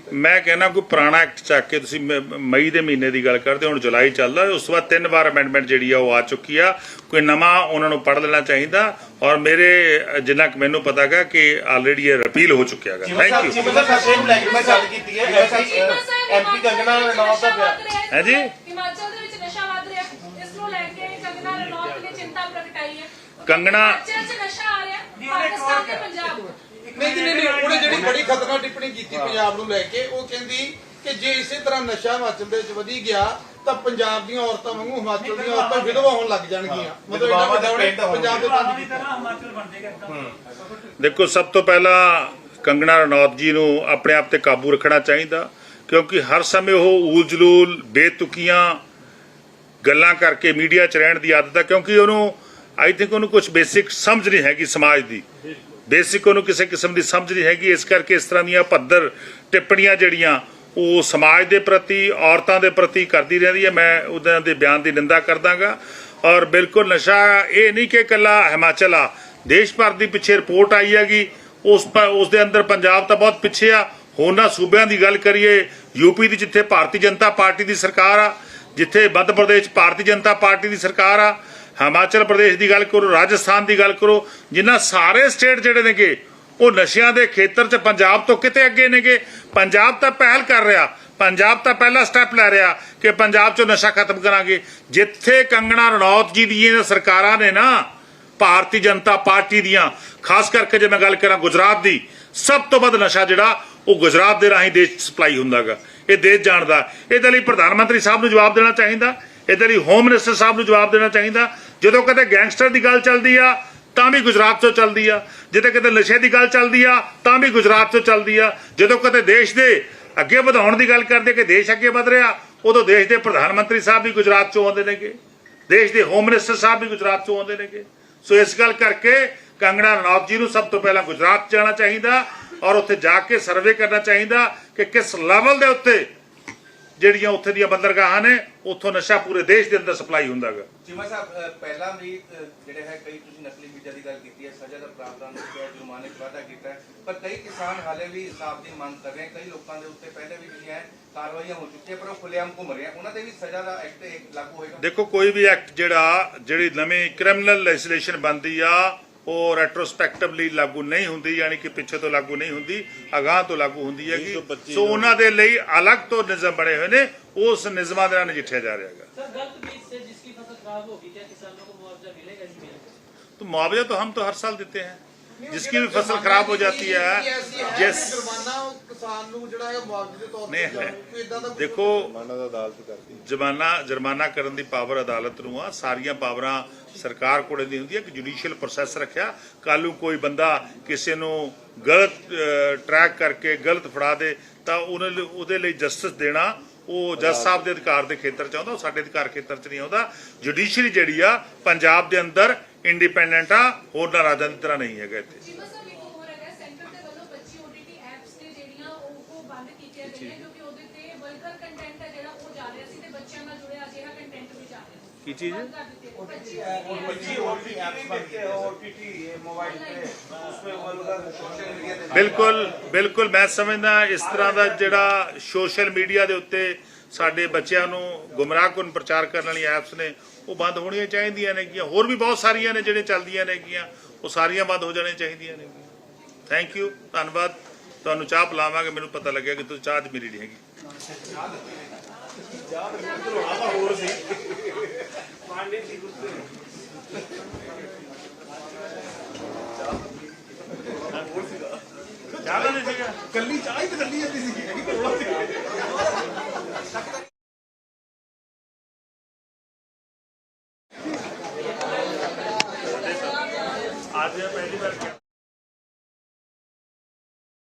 ਮੈਂ ਕਹਿੰਦਾ ਕੋਈ ਪੁਰਾਣਾ ਐਕਟ ਚੱਕ ਕੇ ਤੁਸੀਂ ਮਈ ਦੇ ਮਹੀਨੇ ਦੀ ਗੱਲ ਕਰਦੇ ਹੋ, ਹੁਣ ਜੁਲਾਈ ਚੱਲਦਾ ਉਸ ਤੋਂ ਬਾਅਦ ਤਿੰਨ ਵਾਰ ਅਮੈਂਡਮੈਂਟ ਜਿਹੜੀ ਆ ਉਹ ਆ ਚੁੱਕੀ ਆ। ਕੋਈ ਨਵਾਂ ਉਹਨਾਂ ਨੂੰ ਪੜ੍ਹ ਲੈਣਾ ਚਾਹੀਦਾ ਔਰ ਮੇਰੇ ਜਿੰਨਾ ਕੁ ਮੈਨੂੰ ਪਤਾ ਗਾ ਕਿ ਆਲਰੇਡੀ ਇਹ ਰਿਪੀਲ ਹੋ ਚੁੱਕਿਆ ਗਾ। ਥੈਂਕ ਯੂ ਜਿਵੇਂ ਸਰ ਸੇਮ ਲੈ ਕੇ ਮੈਂ ਗੱਲ ਕੀਤੀ ਹੈ ਐਮਪੀ ਕੰਗਣਾ ਰਣੌਤ ਦਾ ਬਿਆਨ ਹੈ ਜੀ? ਹਿਮਾਚਲ ਦੇ ਵਿੱਚ ਨਸ਼ਾ ਵੱਧ ਰਿਹਾ। ਇਸ ਨੂੰ ਲੈ ਕੇ ਕੰਗਨਾ ਰਣੌਤ ਨੇ ਚਿੰਤਾ ਪ੍ਰਗਟਾਈ ਹੈ। ਕੰਗਣਾ ਹਿਮਾਚਲ 'ਚ ਨਸ਼ਾ ਆ ਰਿਹਾ ਪਾਕਿਸਤਾਨ ਤੇ ਪੰਜਾਬ ਨਹੀਂ ਜੀ, ਨਹੀਂ ਨਹੀਂ ਉਹਨੇ ਜਿਹੜੀ ਬੜੀ ਖਤਰਨਾਕ ਟਿੱਪਣੀ ਕੀਤੀ ਪੰਜਾਬ ਨੂੰ ਲੈ ਕੇ ਉਹ ਕਹਿੰਦੀ ਕਿ ਜੇ ਇਸੇ ਤਰ੍ਹਾਂ ਨਸ਼ਾ ਹਿਮਾਚਲ ਦੇ ਵਿੱਚ ਵਧੀ ਗਿਆ ਤਾਂ ਪੰਜਾਬ ਦੀਆਂ ਔਰਤਾਂ ਵਾਂਗੂ ਹਿਮਾਚਲ ਦੀਆਂ ਔਰਤਾਂ ਵਿਧਵਾ ਹੋਣ ਲੱਗ ਜਾਣਗੀਆਂ। ਮਤਲਬ ਇਹਦਾ ਵਿਧਵਾਵਾਂ ਦੇ ਵੱਡਾ ਪਿੰਡ ਹੋਣਗੇ। ਪੰਜਾਬ ਦੇ ਪੰਜ ਦੀ ਤਰ੍ਹਾਂ ਹਿਮਾਚਲ ਬਣ ਜਾਏਗਾ ਇੱਕਦਮ ਦੇਖੋ ਸਭ ਤੋਂ ਪਹਿਲਾਂ ਕੰਗਣਾ ਰਣੌਤ ਜੀ ਨੂੰ ਆਪਣੇ ਆਪ ਤੇ ਕਾਬੂ ਰੱਖਣਾ ਚਾਹੀਦਾ ਕਿਉਂਕਿ ਹਰ ਸਮੇਂ ਉਹ ਊਲ-ਜਲੂਲ ਬੇਤੁਕੀਆਂ ਗੱਲਾਂ ਕਰਕੇ ਮੀਡੀਆ 'ਚ ਰਹਿਣ ਦੀ ਆਦਤ ਹੈ ਕਿਉਂਕਿ ਉਹਨੂੰ ਆਈ ਥਿੰਕ ਉਹਨੂੰ ਕੁਝ ਬੇਸਿਕ ਸਮਝ ਨਹੀਂ ਹੈਗੀ ਸਮਾਜ ਦੀ। ਬੇਸਿਕ ਉਹਨੂੰ ਕਿਸੇ ਕਿਸਮ ਦੀ ਸਮਝ ਨਹੀਂ ਹੈਗੀ, ਇਸ ਕਰਕੇ ਇਸ ਤਰ੍ਹਾਂ ਦੀਆਂ ਭੱਦਰ ਟਿੱਪਣੀਆਂ ਜਿਹੜੀਆਂ ਉਹ ਸਮਾਜ ਦੇ ਪ੍ਰਤੀ, ਔਰਤਾਂ ਦੇ ਪ੍ਰਤੀ ਕਰਦੀ ਰਹਿੰਦੀ ਹੈ। ਮੈਂ ਉਹਨਾਂ ਦੇ ਬਿਆਨ ਦੀ ਨਿੰਦਾ ਕਰਦਾਗਾ। ਔਰ ਬਿਲਕੁਲ ਨਸ਼ਾ ਇਹ ਨਹੀਂ ਕਿ ਇਕੱਲਾ ਹਿਮਾਚਲ ਆ। ਦੇਸ਼ ਭਰ ਦੀ ਪਿੱਛੇ ਰਿਪੋਰਟ ਆਈ ਹੈਗੀ। ਉਸ ਉਸ ਦੇ ਅੰਦਰ ਪੰਜਾਬ ਤਾਂ ਬਹੁਤ ਪਿੱਛੇ ਆ। ਹੋਰਨਾਂ ਸੂਬਿਆਂ ਦੀ ਗੱਲ ਕਰੀਏ ਯੂਪੀ ਦੀ ਜਿੱਥੇ ਭਾਰਤੀ ਜਨਤਾ ਪਾਰਟੀ ਦੀ ਸਰਕਾਰ ਆ, ਜਿੱਥੇ ਮੱਧ ਪ੍ਰਦੇਸ਼ ਭਾਰਤੀ ਜਨਤਾ ਪਾਰਟੀ ਦੀ ਸਰਕਾਰ ਆ ਹਿਮਾਚਲ ਪ੍ਰਦੇਸ਼ ਦੀ ਗੱਲ ਕਰੋ, ਰਾਜਸਥਾਨ ਦੀ ਗੱਲ ਕਰੋ ਜਿਨ੍ਹਾਂ ਸਾਰੇ ਸਟੇਟ ਜਿਹੜੇ ਨੇਗੇ, ਉਹ ਨਸ਼ਿਆਂ ਦੇ ਖੇਤਰ 'ਚ ਪੰਜਾਬ ਤੋਂ ਕਿਤੇ ਅੱਗੇ ਨੇਗੇ। ਪੰਜਾਬ ਤਾਂ ਪਹਿਲ ਕਰ ਰਿਹਾ, ਪੰਜਾਬ ਤਾਂ ਪਹਿਲਾ ਸਟੈਪ ਲੈ ਰਿਹਾ ਕਿ ਪੰਜਾਬ 'ਚੋਂ ਨਸ਼ਾ ਖਤਮ ਕਰਾਂਗੇ। ਜਿੱਥੇ ਕੰਗਣਾ ਰਣੌਤ ਜੀ ਦੀਆਂ ਸਰਕਾਰਾਂ ਨੇ ਨਾ, ਭਾਰਤੀ ਜਨਤਾ ਪਾਰਟੀ ਦੀਆਂ, ਖਾਸ ਕਰਕੇ ਜੇ ਮੈਂ ਗੱਲ ਕਰਾਂ ਗੁਜਰਾਤ ਦੀ, ਸਭ ਤੋਂ ਵੱਧ ਨਸ਼ਾ ਜਿਹੜਾ, ਉਹ ਗੁਜਰਾਤ ਦੇ ਰਾਹੀਂ ਦੇਸ਼ 'ਚ ਸਪਲਾਈ ਹੁੰਦਾਗਾ ਇਹ ਦੇਸ਼ ਜਾਣਦਾ। ਇਹਦੇ ਲਈ ਪ੍ਰਧਾਨ ਮੰਤਰੀ ਸਾਹਿਬ ਨੂੰ ਜਵਾਬ ਦੇਣਾ ਚਾਹੀਦਾ। ਇਹਦੇ ਲਈ ਹੋਮ ਮਿਨਿਸਟਰ ਸਾਹਿਬ ਨੂੰ ਜਵਾਬ ਦੇਣਾ ਚਾਹੀਦਾ। ਜਦੋਂ ਕਦੇ ਗੈਂਗਸਟਰ ਦੀ ਗੱਲ ਚੱਲਦੀ ਆ, ਤਾਂ ਵੀ ਗੁਜਰਾਤ ਤੋਂ ਚੱਲਦੀ ਆ। ਜਦੋਂ ਕਦੇ ਨਸ਼ੇ ਦੀ ਗੱਲ ਚੱਲਦੀ ਆ, ਤਾਂ ਵੀ ਗੁਜਰਾਤ ਤੋਂ ਚੱਲਦੀ ਆ। ਜਦੋਂ ਕਦੇ ਦੇਸ਼ ਦੇ ਅੱਗੇ ਵਧਾਉਣ ਦੀ ਗੱਲ ਕਰਦੇ ਕਿ ਦੇਸ਼ ਅੱਗੇ ਵਧ ਰਿਹਾ, ਉਦੋਂ ਦੇਸ਼ ਦੇ ਪ੍ਰਧਾਨ ਮੰਤਰੀ ਸਾਹਿਬ ਵੀ ਗੁਜਰਾਤ ਚੋਂ ਆਉਂਦੇ ਨੇਗੇ। ਦੇਸ਼ ਦੇ ਹੋਮ ਮਿਨਿਸਟਰ ਸਾਹਿਬ ਵੀ ਗੁਜਰਾਤ ਚੋਂ ਆਉਂਦੇ ਨੇਗੇ। ਸੋ ਇਸ ਗੱਲ ਕਰਕੇ ਕੰਗਣਾ ਰਣੌਤ ਜੀ ਨੂੰ ਸਭ ਤੋਂ ਪਹਿਲਾਂ ਗੁਜਰਾਤ ਜਾਣਾ ਚਾਹੀਦਾ ਔਰ ਉੱਥੇ ਜਾ ਕੇ ਸਰਵੇ ਕਰਨਾ ਚਾਹੀਦਾ ਕਿ ਕਿਸ ਲੈਵਲ ਦੇ ਉੱਤੇ ਜਿਹੜੀਆਂ ਉੱਥੇ ਦੀਆਂ ਬੰਦਰਗਾਹਾਂ ਨੇ ਉੱਥੋਂ ਨਸ਼ਾ ਪੂਰੇ ਦੇਸ਼ ਦੇ ਅੰਦਰ ਸਪਲਾਈ ਹੁੰਦਾਗਾ। ਚੀਮਾ ਸਾਹਿਬ ਪਹਿਲਾਂ ਵੀ ਅ, ਜਿਹੜੇ ਹੈ ਕਈ ਤੁਸੀਂ ਨਕਲੀ ਵੀਜ਼ਾ ਦੀ ਗੱਲ ਕੀਤੀ ਹੈ ਸਜ਼ਾ ਦਾ ਪ੍ਰਾਵਧਾਨ ਕੀਤਾ ਹੈ ਜੁਰਮਾਨੇ ਦਾ ਵਾਅਦਾ ਕੀਤਾ ਹੈ ਪਰ ਕਈ ਕਿਸਾਨ ਹਾਲੇ ਵੀ ਇਨਸਾਫ ਦੀ ਮੰਗ ਕਰ ਰਹੇ ਕਈ ਲੋਕਾਂ ਦੇ ਉੱਤੇ ਪਹਿਲੇ ਵੀ ਜਿਹੜੀਆਂ ਹੈ ਕਾਰਵਾਈਆਂ ਹੋ ਚੁੱਕੀਆਂ ਪਰ ਉਹ ਖੁੱਲੇਆਮ ਘੁੰਮ ਰਹੇ ਹਨ ਉਹਨਾਂ ਤੇ ਵੀ ਸਜ਼ਾ ਦਾ ਐਕਟ ਲਾਗੂ ਹੋਏਗਾ। ਦੇਖੋ ਕੋਈ ਵੀ ਐਕਟ ਜਿਹੜਾ ਜਿਹੜੀ ਨਵੀਂ ਕ੍ਰਿਮੀਨਲ ਲੈਜੀਸਲੇਸ਼ਨ ਬਣਦੀ ਆ ਉਹ ਰੈਟਰੋਸਪੈਕਟਿਵਲੀ ਲਾਗੂ ਨਹੀਂ ਹੁੰਦੀ ਯਾਨੀ ਕਿ ਪਿੱਛੇ ਤੋਂ ਲਾਗੂ ਨਹੀਂ ਹੁੰਦੀ ਅਗਾਹ ਤੋਂ ਲਾਗੂ ਹੁੰਦੀ ਹੈਗੀ ਸੋ ਉਹਨਾਂ ਦੇ ਲਈ ਅਲੱਗ ਤੋਂ ਨਿਯਮ ਬਣੇ ਹੋਏ ਨੇ ਉਸ ਨਿਯਮਾਂ ਦੇ ਨਾਲ ਨਜਿੱਠਿਆ ਜਾ ਰਿਹਾ ਹੈਗਾ सर गलत बीज से जिसकी फसल खराब होगी क्या किसानों को मुआवजा मिलेगा नहीं मिलेगा तो मुआवजा तो हम तो हर साल देते हैं जिसकी भी फसल खराब हो जाती है जिस ਜੁਰਮਾਨਾ ਉਹ ਕਿਸਾਨ ਨੂੰ ਜਿਹੜਾ ਹੈ ਮੁਆਵਜ਼ੇ ਦੇ ਤੌਰ ਨਹੀਂ ਤੇ ਹੈ। ਜਾਊ। ਕੋਈ ਏਦਾਂ ਦਾ ਦੇਖੋ ਮਾਨਾ ਦਾ ਅਦਾਲਤ ਕਰਦੀ ਜੁਰਮਾਨਾ ਜੁਰਮਾਨਾ ਕਰਨ ਦੀ ਪਾਵਰ ਅਦਾਲਤ ਨੂੰ ਆ ਸਾਰੀਆਂ ਪਾਵਰਾਂ ਸਰਕਾਰ ਕੋਲੇ ਨਹੀਂ ਹੁੰਦੀਆਂ ਕਿ ਜੁਡੀਸ਼ੀਅਲ ਪ੍ਰੋਸੈਸ ਰੱਖਿਆ ਕੱਲ੍ਹ ਨੂੰ ਕੋਈ ਬੰਦਾ ਕਿਸੇ ਨੂੰ ਗਲਤ ਟਰੈਕ ਕਰਕੇ ਗਲਤ ਫੜਾ ਦੇ ਤਾਂ ਉਹਨਾਂ ਲਈ- ਉਹਦੇ ਲਈ ਜਸਟਿਸ ਦੇਣਾ ਉਹ ਜੱਜ ਸਾਹਿਬ ਦੇ ਅਧਿਕਾਰ ਦੇ ਖੇਤਰ ਚ ਆਉਂਦਾ ਉਹ ਸਾਡੇ ਅਧਿਕਾਰ ਖੇਤਰ ਚ ਨਹੀਂ ਆਉਂਦਾ ਜੁਡੀਸ਼ਰੀ ਜਿਹੜੀ ਆ ਪੰਜਾਬ ਦੇ ਅੰਦਰ ਇੰਡੀਪੈਂਡੈਂਟ ਆ ਹੋਰ ਨਾ ਰਾਜਾਂ ਦੀ ਤਰ੍ਹਾਂ ਨਹੀਂ ਹੈਗਾ ਇੱਥੇ। ਜੀਵਾ ਸਾਹਿਬ ਇੱਕ ਹੋਰ ਹੈਗਾ ਸੈਂਟਰ ਦੇ ਵੱਲੋਂ 25 OTT ਐਪਸ ਤੇ ਜਿਹੜੀਆਂ ਉਹ ਉਹ ਬੰਦ ਕੀਤੀਆਂ ਗਈਆਂ ਕਿਉਂਕਿ ਉਹਦੇ ਤੇ ਵਲਗਰ ਕੰਟੈਂਟ ਹੈ ਜਿਹੜਾ ਉਹ ਜਾ ਰਿਹਾ ਸੀ ਤੇ ਬੱਚਿਆਂ ਨਾਲ ਜੁੜਿਆ ਅਜਿਹਾ ਕੰਟੈਂਟ ਵੀ ਜਾ ਰਿਹਾ ਸੀ। ਕੀ ਚੀਜ਼? ਹੈ? ਬੰਦ ਕਰ ਦਿੱਤੇ 25 ਬਿਲਕੁਲ ਬਿਲਕੁਲ ਮੈਂ ਸਮਝਦਾ ਇਸ ਤਰ੍ਹਾਂ ਦਾ ਜਿਹੜਾ ਸੋਸ਼ਲ ਮੀਡੀਆ ਦੇ ਉੱਤੇ ਸਾਡੇ ਬੱਚਿਆਂ ਨੂੰ ਗੁੰਮਰਾਹਕੁਨ ਪ੍ਰਚਾਰ ਕਰਨ ਵਾਲੀ ਐਪਸ ਨੇ, ਉਹ ਬੰਦ ਹੋਣੀਆਂ ਚਾਹੀਦੀਆਂ ਨੇਗੀਆਂ ਹੋਰ ਵੀ ਬਹੁਤ ਸਾਰੀਆਂ ਨੇ ਜਿਹੜੇ ਚੱਲਦੀਆਂ ਨੇਗੀਆਂ ਉਹ ਸਾਰੀਆਂ ਬੰਦ ਹੋ ਜਾਣੀਆਂ ਚਾਹੀਦੀਆਂ ਨੇ ਥੈਂਕ ਯੂ ਧੰਨਵਾਦ। ਤੁਹਾਨੂੰ ਚਾਹ ਪਿਲਾਵਾਂਗੇ, ਮੈਨੂੰ ਪਤਾ ਲੱਗਿਆ ਕਿ ਤੁਸੀਂ ਚਾਹ ਅੱਜ ਮੇਰੀ ਨਹੀਂ ਹੈਗੀ। ਚਾਹ ਨਹੀਂ ਸੀਗਾ। ਕੱਲੀ ਚਾਹ ਹੀ ਤਾਂ ਕੱਲੀ ਜਾਂਦੀ ਸੀ ਹੈਗੀ ਕਰੋੜਾਂ ਦੀ ਅੱਜ ਪਹਿਲੀ ਵਾਰ